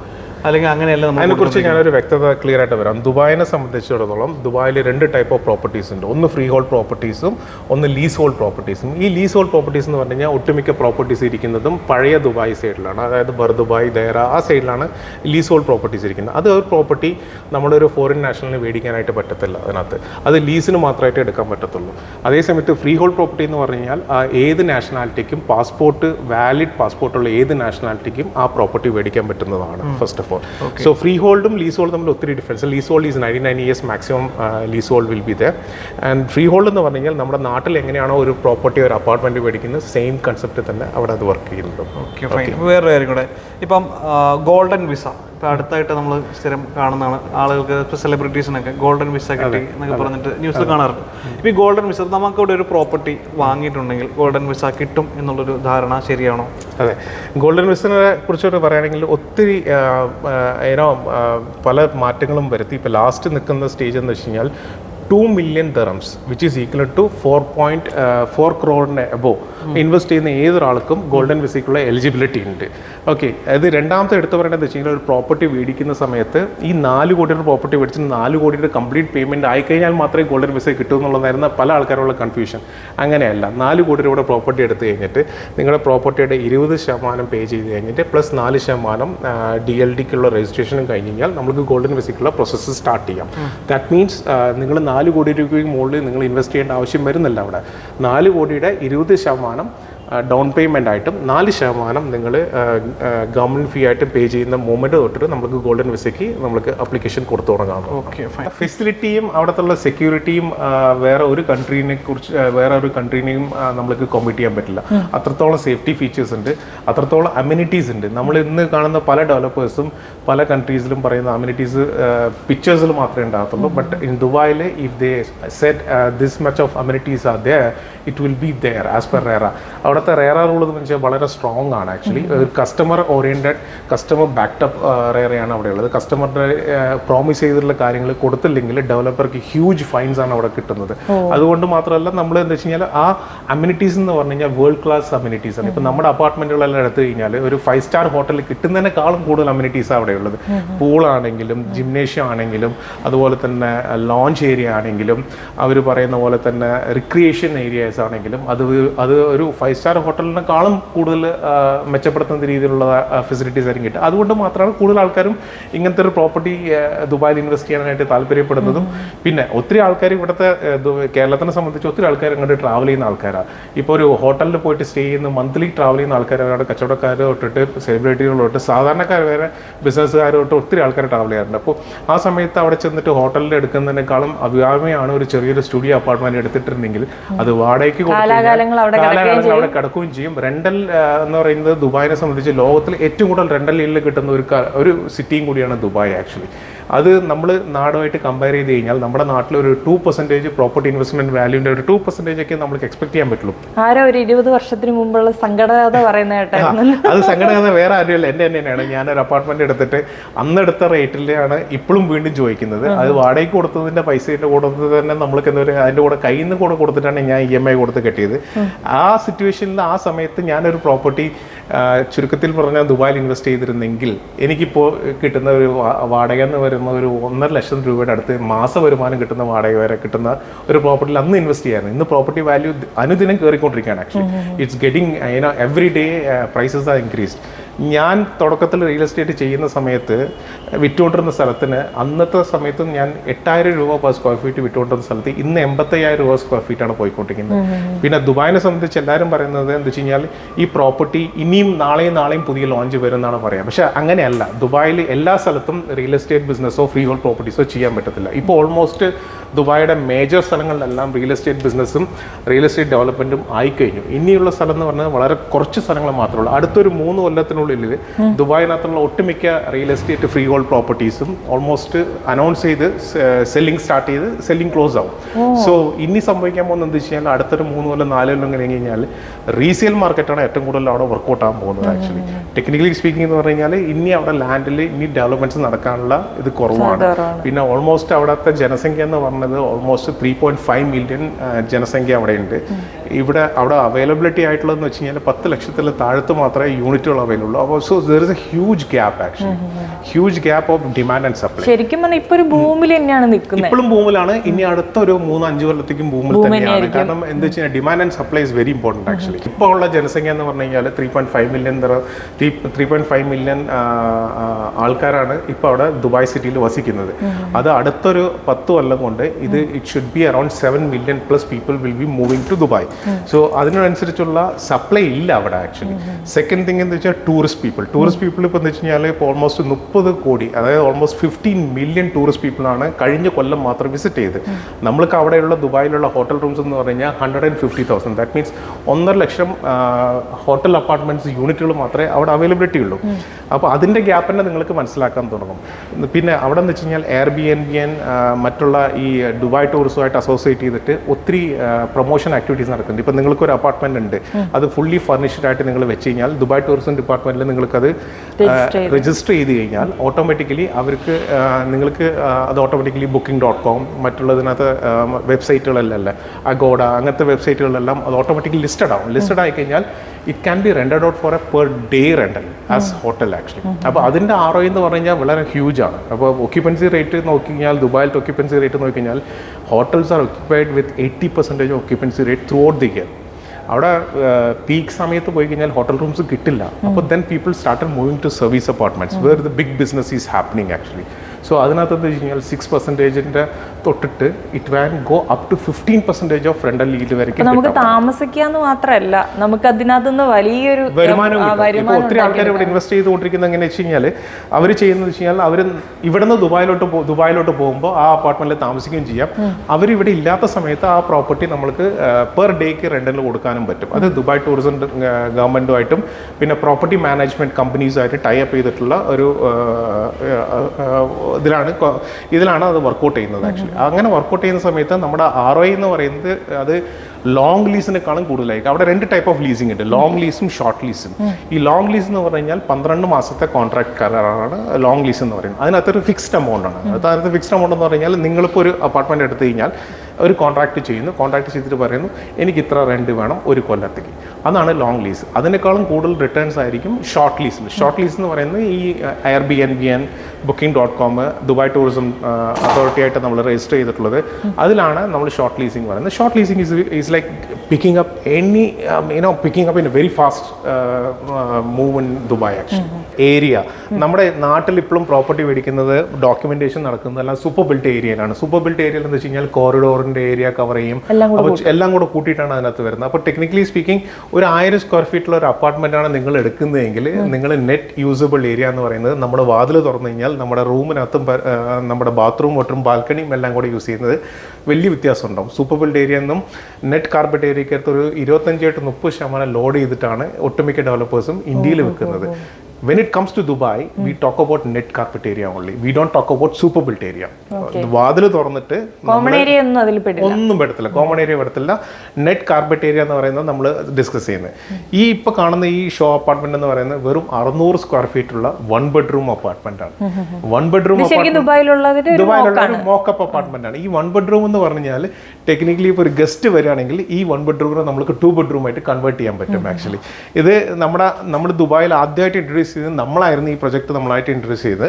അല്ലെങ്കിൽ അങ്ങനെയല്ല അതിനെക്കുറിച്ച് ഞാനൊരു വ്യക്തത ക്ലിയർ ആയിട്ട് വരാം. ദുബായിനെ സംബന്ധിച്ചിടത്തോളം ദുബായിൽ രണ്ട് ടൈപ്പ് ഓഫ് പ്രോപ്പർട്ടീസ് ഉണ്ട്. ഒന്ന് ഫ്രീ ഹോൾഡ് പ്രോപ്പർട്ടീസും ഒന്ന് ലീസ് ഹോൾഡ് പ്രോപ്പർട്ടീസും ഈ ലീസ് ഹോൾഡ് പ്രോപ്പർട്ടീസ് എന്ന് പറഞ്ഞു കഴിഞ്ഞാൽ ഒട്ടുമിക്ക പ്രോപ്പർട്ടീസ് ഇരിക്കുന്നതും പഴയ ദുബായ് സൈഡിലാണ് അതായത് ബർ ദുബായ് ദേറ ആ സൈഡിലാണ് ലീസ് ഹോൾഡ് പ്രോപ്പർട്ടീസ് ഇരിക്കുന്നത്. അത് ഒരു പ്രോപ്പർട്ടി നമ്മളൊരു ഫോറിൻ നാഷണലിന് മേടിക്കാനായിട്ട് പറ്റത്തില്ല അതിനകത്ത്. അത് ലീസിന് മാത്രമായിട്ട് എടുക്കാൻ പറ്റത്തുള്ളൂ. അതേസമയത്ത് ഫ്രീ ഹോൾഡ് പ്രോപ്പർട്ടി എന്ന് പറഞ്ഞു കഴിഞ്ഞാൽ ഏത് നാഷണാലിറ്റിക്കും പാസ്പോർട്ട് വാലിഡ് പാസ്പോർട്ടുള്ള ഏത് നാഷണാലിറ്റിക്കും ആ പ്രോപ്പർട്ടി മേടിക്കാൻ പറ്റുന്നതാണ് ഫസ്റ്റ് ഓൾ സോ ഫ്രീ ഹോൾഡും ലീസ് ഹോൾഡും തമ്മിൽ ഒത്തിരി difference leasehold is ninety nine years maximum leasehold will be the and freehold എന്ന് പറഞ്ഞു കഴിഞ്ഞാൽ നമ്മുടെ നാട്ടിൽ എങ്ങനെയാണോ ഒരു പ്രോപ്പർട്ടി ഒരു അപ്പാർട്ട്മെന്റ് മേടിക്കുന്നത് സെയിം കൺസെപ്റ്റ് തന്നെ അവിടെ അത് വർക്ക് ചെയ്യുന്നുണ്ട്. ഓക്കെ വേറെ കാര്യം കൂടെ. ഇപ്പം ഗോൾഡൻ വിസ ഇപ്പം അടുത്തായിട്ട് നമ്മൾ സ്ഥിരം കാണുന്നതാണ് ആളുകൾക്ക് ഇപ്പോൾ സെലിബ്രിറ്റീസിനൊക്കെ ഗോൾഡൻ വിസ കിട്ടി എന്നൊക്കെ പറഞ്ഞിട്ട് ന്യൂസിൽ കാണാറുണ്ട്. ഇപ്പോൾ ഈ ഗോൾഡൻ വിസ നമുക്ക് ഇവിടെ ഒരു പ്രോപ്പർട്ടി വാങ്ങിയിട്ടുണ്ടെങ്കിൽ ഗോൾഡൻ വിസ കിട്ടും എന്നുള്ളൊരു ധാരണ ശരിയാണോ? അതെ. ഗോൾഡൻ വിസിനെ കുറിച്ചൊരു പറയുകയാണെങ്കിൽ ഒത്തിരി ഏനോ പല മാറ്റങ്ങളും വരുത്തി. ഇപ്പോൾ ലാസ്റ്റ് നിൽക്കുന്ന സ്റ്റേജ് എന്ന് വെച്ച് കഴിഞ്ഞാൽ two million dirhams which is equal to four point four ക്രോറിന് above invest ചെയ്യുന്ന ഏതൊരാൾക്കും ഗോൾഡൻ വിസയ്ക്കുള്ള എലിജിബിലിറ്റി ഉണ്ട്. ഓക്കെ അത് രണ്ടാമത്തെ എടുത്തു പറയേണ്ടത് വെച്ച് കഴിഞ്ഞാൽ ഒരു പ്രോപ്പർട്ടി മേടിക്കുന്ന സമയത്ത് ഈ നാല് കോടിയുടെ പ്രോപ്പർട്ടി മേടിച്ച് നാല് കോടിയുടെ കംപ്ലീറ്റ് പേയ്മെന്റ് ആയിക്കഴിഞ്ഞാൽ മാത്രമേ ഗോൾഡൻ വിസ കിട്ടൂ എന്നുള്ളതായിരുന്ന പല ആൾക്കാരുള്ള കൺഫ്യൂഷൻ അങ്ങനെയല്ല നാല് കോടി രൂപയുടെ പ്രോപ്പർട്ടി എടുത്തു കഴിഞ്ഞിട്ട് നിങ്ങളുടെ പ്രോപ്പർട്ടിയുടെ ഇരുപത് ശതമാനം പേ ചെയ്ത് കഴിഞ്ഞിട്ട് പ്ലസ് നാല് ശതമാനം ഡി എൽ ഡിക്കുള്ള രജിസ്ട്രേഷനും കഴിഞ്ഞ് കഴിഞ്ഞാൽ നമുക്ക് ഗോൾഡൻ വിസയ്ക്കുള്ള പ്രോസസ്സ് സ്റ്റാർട്ട് ചെയ്യാം. ദാറ്റ് മീൻസ് നിങ്ങൾ നാല് കോടി രൂപയ്ക്ക് മുകളിൽ നിങ്ങൾ ഇൻവെസ്റ്റ് ചെയ്യേണ്ട ആവശ്യം വരുന്നില്ല അവിടെ. നാല് കോടിയുടെ ഇരുപത് ശതമാനം ഡൗൺ പേയ്മെന്റ് ആയിട്ടും നാല് ശതമാനം നിങ്ങൾ ഗവൺമെന്റ് ഫീ ആയിട്ട് പേ ചെയ്യുന്ന മൂമെന്റ് തൊട്ടിട്ട് നമുക്ക് ഗോൾഡൻ വിസയ്ക്ക് നമുക്ക് അപ്ലിക്കേഷൻ കൊടുത്തു തുടങ്ങാം. ഓക്കെ ഫെസിലിറ്റിയും ഉള്ള സെക്യൂരിറ്റിയും വേറെ ഒരു കൺട്രീനെ കുറിച്ച് വേറെ ഒരു കൺട്രീനെയും നമ്മൾക്ക് കോമ്പീറ്റ് ചെയ്യാൻ പറ്റില്ല. അത്രത്തോളം സേഫ്റ്റി ഫീച്ചേഴ്സ് ഉണ്ട്. അത്രത്തോളം അമ്യൂണിറ്റീസ് ഉണ്ട്. നമ്മൾ ഇന്ന് കാണുന്ന പല ഡെവലപ്പേഴ്സും പല കൺട്രീസിലും പറയുന്ന അമ്യൂണിറ്റീസ് പിക്ചേഴ്സിൽ മാത്രമേ ഉണ്ടാകത്തുള്ളൂ. ബട്ട് ഇൻ ദുബായിൽ if they set this much of amenities are there it will be there as per RERA അവിടുത്തെ റേറ റൂൾ എന്ന് വെച്ചാൽ വളരെ സ്ട്രോങ് ആണ് ആക്ച്വലി ഒരു customer oriented customer backed up റേറയാണ് അവിടെ ഉള്ളത്. കസ്റ്റമറിന്റെ പ്രോമിസ് ചെയ്തിട്ടുള്ള കാര്യങ്ങൾ കൊടുത്തില്ലെങ്കിൽ ഡെവലപ്പർക്ക് ഹ്യൂജ് ഫൈൻസ് ആണ് അവിടെ കിട്ടുന്നത്. അതുകൊണ്ട് മാത്രമല്ല നമ്മൾ എന്താ വെച്ച് കഴിഞ്ഞാൽ ആ അമ്യൂണിറ്റീസ് എന്ന് പറഞ്ഞു കഴിഞ്ഞാൽ വേൾഡ് ക്ലാസ് അമ്യൂണിറ്റീസ് ആണ്. ഇപ്പം നമ്മുടെ അപ്പാർട്ട്മെന്റുകളെല്ലാം എടുത്തു കഴിഞ്ഞാൽ ഒരു ഫൈവ് സ്റ്റാർ ഹോട്ടലിൽ കിട്ടുന്നതിനേക്കാളും കൂടുതൽ അമ്യൂണിറ്റീസ് അവിടെ ഉള്ളത്. പൂളാണെങ്കിലും ജിംനേഷ്യം ആണെങ്കിലും അതുപോലെ തന്നെ ലോഞ്ച് ഏരിയ ആണെങ്കിലും അവർ പറയുന്ന പോലെ തന്നെ റിക്രിയേഷൻ ഏരിയാസ് ആണെങ്കിലും അത് അത് ഒരു ഫൈവ് സ്റ്റാർ ഹോട്ടലിനേക്കാളും കൂടുതൽ മെച്ചപ്പെടുത്തുന്ന രീതിയിലുള്ള ഫെസിലിറ്റീസ് ആയിരിക്കും കിട്ടുക. അതുകൊണ്ട് മാത്രമാണ് കൂടുതൽ ആൾക്കാരും ഇങ്ങനത്തെ ഒരു പ്രോപ്പർട്ടി ദുബായിൽ ഇൻവെസ്റ്റ് ചെയ്യാനായിട്ട് താല്പര്യപ്പെടുന്നതും. പിന്നെ ഒത്തിരി ആൾക്കാർ ഇവിടുത്തെ കേരളത്തിനെ സംബന്ധിച്ച് ഒത്തിരി ആൾക്കാർ അങ്ങോട്ട് ട്രാവൽ ചെയ്യുന്ന ആൾക്കാരാണ് ഇപ്പോൾ ഒരു ഹോട്ടലിൽ പോയിട്ട് സ്റ്റേ ചെയ്യുന്ന മന്ത്ലി ട്രാവൽ ചെയ്യുന്ന ആൾക്കാർ അവരുടെ കച്ചവടക്കാർ തൊട്ടിട്ട് സെലിബ്രിറ്റികൾ തൊട്ട് സാധാരണക്കാർ വരെ ബിസിനസ്സുകാർ തൊട്ട് ഒത്തിരി ആൾക്കാർ ട്രാവൽ ചെയ്യാറുണ്ട്. അപ്പോൾ ആ സമയത്ത് അവിടെ ചെന്നിട്ട് ഹോട്ടലിൽ എടുക്കുന്നതിനേക്കാളും അഭികാമ്യമാണ് ഒരു ചെറിയൊരു സ്റ്റുഡിയോ അപ്പാർട്ട്മെന്റ് എടുത്തിട്ടുണ്ടെങ്കിൽ അത് വാടകയ്ക്ക് കാലാകാലങ്ങൾ അവിടെ കിടക്കുകയും ചെയ്യും. റെന്റൽ എന്ന് പറയുന്നത് ദുബായിനെ സംബന്ധിച്ച് ലോകത്തിൽ ഏറ്റവും കൂടുതൽ റെന്റൽ ഈൽഡ് കിട്ടുന്ന ഒരു ഒരു സിറ്റിയും കൂടിയാണ് ദുബായ് ആക്ച്വലി അത് നമ്മൾ നാടുമായിട്ട് കമ്പയർ ചെയ്ത് കഴിഞ്ഞാൽ നമ്മുടെ നാട്ടിൽ ഒരു ടു പെർസെന്റേജ് പ്രോപ്പർട്ടി ഇൻവെസ്റ്റ്മെന്റ് വാല്യൂവിന്റെ ഒരു ടു പെർസെന്റേജ് ഒക്കെ നമുക്ക് എക്സ്പെക്ട് ചെയ്യാൻ പറ്റുള്ളൂ. ആരോ ഒരു ഇരുപത് വർഷത്തിന് മുമ്പുള്ള സങ്കടകഥ പറയുന്ന അത് സങ്കടകഥ വേറെ ആരുമല്ല. എന്റെ തന്നെയാണ്. ഞാനൊരു അപ്പാർട്ട്മെന്റ് എടുത്തിട്ട് അന്നെടുത്ത റേറ്റിലാണ് ഇപ്പോഴും വീണ്ടും ചോദിക്കുന്നത്. അത് വാടകയ്ക്ക് കൊടുത്തതിന്റെ പൈസയുടെ കൂടെ തന്നെ നമ്മൾക്ക് എന്താ പറയുക അതിന്റെ കൂടെ കയ്യിൽ നിന്ന് കൂടെ കൊടുത്തിട്ടാണ് ഞാൻ ഇ എം ഐ കൊടുത്ത് കെട്ടിയത്. ആ സിറ്റുവേഷനിൽ ആ സമയത്ത് ഞാനൊരു പ്രോപ്പർട്ടി ചുരുക്കത്തിൽ പറഞ്ഞാൽ ദുബായിൽ ഇൻവെസ്റ്റ് ചെയ്തിരുന്നെങ്കിൽ എനിക്കിപ്പോൾ കിട്ടുന്ന ഒരു വാടക എന്ന് പറയുന്ന ഒരു ഒന്നര ലക്ഷം രൂപയുടെ അടുത്ത് മാസ വരുമാനം കിട്ടുന്ന വാടക വരെ കിട്ടുന്ന ഒരു പ്രോപ്പർട്ടിയിൽ അന്ന് ഇൻവെസ്റ്റ് ചെയ്യായിരുന്നു. ഇന്ന് പ്രോപ്പർട്ടി വാല്യൂ അനുദിനം കയറിക്കൊണ്ടിരിക്കുകയാണ് actually it's getting you know every day prices are increased ഞാൻ തുടക്കത്തിൽ റിയൽ എസ്റ്റേറ്റ് ചെയ്യുന്ന സമയത്ത് വിറ്റുകൊണ്ടിരുന്ന സ്ഥലത്തിന് അന്നത്തെ സമയത്ത് ഞാൻ എട്ടായിരം രൂപ പെർ സ്ക്വയർ ഫീറ്റ് വിറ്റുകൊണ്ടിരുന്ന സ്ഥലത്ത് ഇന്ന് എൺപത്തയ്യായിരം രൂപ സ്ക്വയർ ഫീറ്റ് ആണ് പോയിക്കൊണ്ടിരിക്കുന്നത്. പിന്നെ ദുബായിനെ സംബന്ധിച്ച് എല്ലാവരും പറയുന്നത് എന്താ വെച്ച് കഴിഞ്ഞാൽ ഈ പ്രോപ്പർട്ടി ഇനിയും നാളെയും നാളെയും പുതിയ ലോഞ്ച് വരുമെന്നാണ് പറയാം. പക്ഷെ അങ്ങനെയല്ല. ദുബായിൽ എല്ലാ സ്ഥലത്തും റിയൽ എസ്റ്റേറ്റ് ബിസിനസ്സോ ഫ്രീ ഹോൾഡ് പ്രോപ്പർട്ടീസോ ചെയ്യാൻ പറ്റത്തില്ല. ഇപ്പോൾ ഓൾമോസ്റ്റ് ദുബായിയുടെ മേജർ സ്ഥലങ്ങളിലെല്ലാം റിയൽ എസ്റ്റേറ്റ് ബിസിനസ്സും റിയൽ എസ്റ്റേറ്റ് ഡെവലപ്മെന്റും ആയിക്കഴിഞ്ഞു. ഇനിയുള്ള സ്ഥലം എന്ന് പറഞ്ഞാൽ വളരെ കുറച്ച് സ്ഥലങ്ങൾ മാത്രമേ ഉള്ളൂ. അടുത്തൊരു മൂന്ന് കൊല്ലത്തിനുള്ളിൽ ദുബായിനകത്തുള്ള ഒട്ടുമിക്ക റിയൽ എസ്റ്റേറ്റ് ഫ്രീ ഹോൾഡ് പ്രോപ്പർട്ടീസും ഓൾമോസ്റ്റ് അനൗൺസ് ചെയ്ത് സെല്ലിംഗ് സ്റ്റാർട്ട് ചെയ്ത് സെല്ലിംഗ് ക്ലോസ് ആവും. സോ ഇനി സംഭവിക്കാൻ പോകുന്നത് എന്താ വെച്ച് കഴിഞ്ഞാൽ അടുത്തൊരു മൂന്ന് കൊല്ലം നാല് കൊല്ലം കഴിഞ്ഞ് കഴിഞ്ഞാൽ റീസെയിൽ മാർക്കറ്റാണ് ഏറ്റവും കൂടുതൽ അവിടെ വർക്കൗട്ട് ആകാൻ പോകുന്നത് ആക്ച്വലി ടെക്നിക്കലി സ്പീക്കിംഗ് എന്ന് പറഞ്ഞു കഴിഞ്ഞാൽ ഇനി അവിടെ ലാൻഡിൽ ഇനി ഡെവലപ്മെന്റ്സ് നടക്കാനുള്ള ഇത് കുറവാണ്. പിന്നെ ഓൾമോസ്റ്റ് അവിടുത്തെ ജനസംഖ്യ എന്ന് പറഞ്ഞത് almost three point five million ജനസംഖ്യ അവിടെയുണ്ട്. ഇവിടെ അവിടെ അവൈലബിലിറ്റി ആയിട്ടുള്ളതെന്ന് വെച്ച് കഴിഞ്ഞാൽ പത്ത് ലക്ഷത്തിൽ താഴത്ത് മാത്രമേ യൂണിറ്റുകൾ അവൈലബിൾ അപ്പോൾ so there is a huge gap action huge gap of demand and supply ശരിക്കും പറഞ്ഞാൽ ഇപ്പോൾ ഒരു ഭൂമിയിൽ തന്നെയാണ് നിൽക്കുന്നത് ഇപ്പോഴും ബൂമിലാണ് ഇനി അടുത്ത ഒരു മൂന്ന് അഞ്ച് കൊല്ലത്തേക്കും ഭൂമിൽ തന്നെയാണ് കാരണം എന്താ വെച്ച് കഴിഞ്ഞാൽ demand and supply is very important actually ഇപ്പോൾ ഉള്ള ജനസംഖ്യ എന്ന് പറഞ്ഞു കഴിഞ്ഞാൽ three point five million three point five million ആൾക്കാരാണ് ഇപ്പോൾ അവിടെ ദുബായ് സിറ്റിയിൽ വസിക്കുന്നത്. അത് അടുത്തൊരു പത്ത് കൊല്ലം കൊണ്ട് ഇത് it should be around seven million plus people will be moving to Dubai so അതിനനുസരിച്ചുള്ള സപ്ലൈ ഇല്ല അവിടെ ആക്ച്വലി സെക്കൻഡ് തിങ് എന്ന് വെച്ചാൽ ടൂറിസ്റ്റ് പീപ്പിൾ ടൂറിസ്റ്റ് പീപ്പിൾ ഇപ്പോൾ എന്ന് വെച്ച് കഴിഞ്ഞാൽ ഇപ്പോൾ ഓൾമോസ്റ്റ് മുപ്പത് കോടി അതായത് ഓൾമോസ്റ്റ് ഫിഫ്റ്റീൻ മില്യൺ ടൂറിസ്റ്റ് പീപ്പിളാണ് കഴിഞ്ഞ കൊല്ലം മാത്രം വിസിറ്റ് ചെയ്ത് നമ്മൾക്ക് അവിടെയുള്ള ദുബായിലുള്ള ഹോട്ടൽ റൂംസ് എന്ന് പറഞ്ഞു കഴിഞ്ഞാൽ hundred and fifty thousand that means ഒന്നര ലക്ഷം ഹോട്ടൽ അപ്പാർട്ട്മെന്റ്സ് യൂണിറ്റുകൾ മാത്രമേ അവിടെ അവൈലബിലിറ്റി ഉള്ളൂ. അപ്പോൾ അതിന്റെ ഗ്യാപ്പ് തന്നെ നിങ്ങൾക്ക് മനസ്സിലാക്കാൻ തുടങ്ങും. പിന്നെ അവിടെ എന്ന് വെച്ച് കഴിഞ്ഞാൽ air B N B N മറ്റുള്ള ഈ ദുബായ് ടൂറിസവുമായിട്ട് അസോസിയേറ്റ് ചെയ്തിട്ട് ഒത്തിരി പ്രൊമോഷൻ ആക്ടിവിറ്റീസ് നടക്കുന്നുണ്ട്. ഇപ്പം നിങ്ങൾക്ക് ഒരു അപ്പാർട്ട്മെന്റ് ഉണ്ട്. അത് ഫുള്ളി ഫർണിഷ്ഡ് ആയിട്ട് നിങ്ങൾ വെച്ച് കഴിഞ്ഞാൽ ദുബായ് ടൂറിസം ഡിപ്പാർട്ട്മെന്റിൽ നിങ്ങൾക്കത് രജിസ്റ്റർ ചെയ്ത്. കഴിഞ്ഞാൽ ഓട്ടോമാറ്റിക്കലി അവർക്ക് നിങ്ങൾക്ക് അത് ഓട്ടോമാറ്റിക്കലി ബുക്കിംഗ് ഡോട്ട് കോം മറ്റുള്ളതിനകത്ത് വെബ്സൈറ്റുകളല്ലേ അഗോഡ അങ്ങനത്തെ വെബ്സൈറ്റുകളെല്ലാം അത് ഓട്ടോമാറ്റിക്കലി ലിസ്റ്റഡ് ആവും. ലിസ്റ്റഡ് ആയി കഴിഞ്ഞാൽ it can be rented out for a per day rental as hotel actually അപ്പോൾ അതിന്റെ ആർ എന്ന് പറഞ്ഞു കഴിഞ്ഞാൽ വളരെ ഹ്യൂജ് ആണ്. അപ്പോൾ ഒക്യുപ്പൻസി റേറ്റ് നോക്കി കഴിഞ്ഞാൽ ദുബായിലത്തെ ഒക്യുപ്പൻസി റേറ്റ് നോക്കി കഴിഞ്ഞാൽ hotels are occupied with eighty percentage occupancy rate throughout the year അവിടെ പീക്ക് സമയത്ത് പോയി കഴിഞ്ഞാൽ ഹോട്ടൽ റൂംസ് കിട്ടില്ല. അപ്പോൾ then people started moving to service apartments where the big business is happening actually so അതിനകത്ത് എന്താ വെച്ച് കഴിഞ്ഞാൽ സിക്സ് പെർസെന്റേജിന്റെ തൊട്ടിട്ട് it can go up to fifteen percentage of rental yield വരെ വരയ്ക്കും നമുക്ക് താമസിക്കാന്ന് മാത്രമല്ല നമുക്ക് അതിനകത്തുനിന്ന് വലിയൊരു വരുമാനം ഇപ്പോൾ ഒത്തിരി ആൾക്കാർ ഇവിടെ ഇൻവെസ്റ്റ് ചെയ്തുകൊണ്ടിരിക്കുന്നത് എങ്ങനെ വെച്ച് കഴിഞ്ഞാൽ അവർ ചെയ്യുന്നത് വെച്ച് കഴിഞ്ഞാൽ അവർ ഇവിടുന്ന് ദുബായിലോട്ട് ദുബായിലോട്ട് പോകുമ്പോൾ ആ അപ്പാർട്ട്മെന്റിൽ താമസിക്കുകയും ചെയ്യാം. അവർ ഇവിടെ ഇല്ലാത്ത സമയത്ത് ആ പ്രോപ്പർട്ടി നമ്മൾക്ക് പെർ ഡേക്ക് റെന്റിൽ കൊടുക്കാനും പറ്റും. അത് ദുബായ് ടൂറിസം ഗവൺമെന്റുമായിട്ടും പിന്നെ പ്രോപ്പർട്ടി മാനേജ്മെന്റ് കമ്പനീസുമായിട്ട് ടൈ അപ്പ് ചെയ്തിട്ടുള്ള ഒരു ഇതിലാണ് ഇതിലാണ് അത് വർക്കൗട്ട് ചെയ്യുന്നത് ആക്ച്വലി അങ്ങനെ വർക്കൗട്ട് ചെയ്യുന്ന സമയത്ത് നമ്മുടെ ആർ എന്ന് പറയുന്നത് അത് ലോങ് ലീസിനെക്കാളും കൂടുതലായിരിക്കും. അവിടെ രണ്ട് ടൈപ്പ് ഓഫ് ലീസിംഗ് ഉണ്ട്. ലോങ് ലീസും ഷോർട്ട് ലീസും ഈ ലോങ് ലീസ് എന്ന് പറഞ്ഞു കഴിഞ്ഞാൽ പന്ത്രണ്ട് മാസത്തെ കോൺട്രാക്ട് കരാറാണ് ലോങ് ലീസ് എന്ന് പറയുന്നത്. അതിനകത്തൊരു ഫിക്സ്ഡ് എമൗണ്ട് ആണ്. അതിനകത്ത് ഫിക്സ്ഡ് എമൗണ്ട് എന്ന് പറഞ്ഞാൽ നിങ്ങളിപ്പോൾ ഒരു അപ്പാർട്ട്മെന്റ് എടുത്തു കഴിഞ്ഞാൽ ഒരു കോൺട്രാക്ട് ചെയ്യുന്നു. കോൺട്രാക്ട് ചെയ്തിട്ട് പറയുന്നു എനിക്ക് ഇത്ര റെന്റ് വേണം ഒരു കൊല്ലത്തേക്ക്. അതാണ് ലോങ് ലീസ് അതിനേക്കാളും കൂടുതൽ റിട്ടേൺസ് ആയിരിക്കും ഷോർട്ട് ലീസിൽ ഷോർട്ട് ലീസ് എന്ന് പറയുന്നത് ഈ Airbnb N booking dot com Dubai tourism authority ആയിട്ട് നമ്മൾ രജിസ്റ്റർ ചെയ്തിട്ടുള്ളത്. അതിലാണ് നമ്മൾ ഷോർട്ട് ലീസിംഗ് പറയുന്നത്. Short leasing is is like picking up any you know picking up in a very fast move in Dubai action area നമ്മുടെ നാട്ടിൽ ഇപ്പോഴും property മേടിക്കുന്നത് ഡോക്യുമെന്റേഷൻ നടക്കുന്നത് അല്ല സൂപ്പർ ബിൽറ്റ് ഏരിയയിലാണ് സൂപ്പർ ബിൽറ്റ് ഏരിയയിൽ എന്ന് വെച്ച് കഴിഞ്ഞാൽ കോറിഡോറിന്റെ ഏരിയ കവർ ചെയ്യും. അപ്പോൾ എല്ലാം കൂടെ കൂട്ടിയിട്ടാണ് അതിനകത്ത് വരുന്നത്. അപ്പോൾ ടെക്നിക്കലി സ്പീക്കിംഗ് ഒരു ആയിരം സ്ക്വയർ ഫീറ്റുള്ള ഒരു അപ്പാർട്ട്മെന്റ് ആണ് നിങ്ങൾ എടുക്കുന്നതെങ്കിൽ നിങ്ങൾ നെറ്റ് യൂസബിൾ ഏരിയ എന്ന് പറയുന്നത് നമ്മുടെ വാതിൽ തുറന്നു കഴിഞ്ഞാൽ നമ്മുടെ റൂമിനകത്തും നമ്മുടെ ബാത്റൂം ഒട്ടും ബാൽക്കണിയും എല്ലാം കൂടെ യൂസ് ചെയ്യുന്നത് വലിയ വ്യത്യാസം ഉണ്ടാവും സൂപ്പർ ബിൽഡ് ഏരിയ എന്നും നെറ്റ് കാർപ്പറ്റ് ഏരിയക്കകത്ത് ഒരു ഇരുപത്തഞ്ച് ടു മുപ്പത് ശതമാനം ലോഡ് ചെയ്തിട്ടാണ് ഒട്ടുമിക്ക ഡെവലപ്പേഴ്സും ഇന്ത്യയിൽ വെക്കുന്നത്. When comes to Dubai, mm. we talk about net carpet area only. We don't talk about super built area. വാതിൽ തുറന്നിട്ട് കോമൺ ഏരിയ ഒന്നും അതിൽ പെടില്ല. ഒന്നും പെടത്തില്ല. കോമൺ ഏരിയ പെടത്തില്ല. നെറ്റ് കാർപ്പറ്റ് ഏരിയ എന്ന് പറയുന്നത് നമ്മൾ ഡിസ്കസ് ചെയ്യുന്നത്. ഈ ഇപ്പൊ കാണുന്ന ഈ ഷോ അപ്പാർട്ട്മെന്റ് എന്ന് പറയുന്നത് വെറും അറുന്നൂറ് സ്ക്വയർ ഫീറ്റ് ഉള്ള വൺ ബെഡ്റൂം അപ്പാർട്ട്മെന്റ് ആണ്. വൺ ബെഡ്റൂം ശരിക്കും ദുബായിലുള്ളതിന്റെ ഒരു ദുബായിലുള്ള മോക്കപ്പ് അപ്പാർട്ട്മെന്റ് ആണ്. ഈ വൺ ബെഡ്റൂം എന്ന് പറഞ്ഞാൽ ടെക്നിക്കലി ഇപ്പോൾ ഒരു ഗസ്റ്റ് വരികയാണെങ്കിൽ ഈ വൺ ബെഡ്റൂമിനെ നമുക്ക് ടു ബെഡ്റൂമായിട്ട് കൺവേർട്ട് ചെയ്യാൻ പറ്റും ആക്ച്വലി ഇത് നമ്മുടെ നമ്മൾ ദുബായിൽ ആദ്യമായിട്ട് ഇൻട്രൊഡ്യൂസ് ചെയ്ത് നമ്മളായിരുന്നു ഈ പ്രൊജക്ട് നമ്മളായിട്ട് ഇൻട്രൊഡ്യൂസ് ചെയ്ത്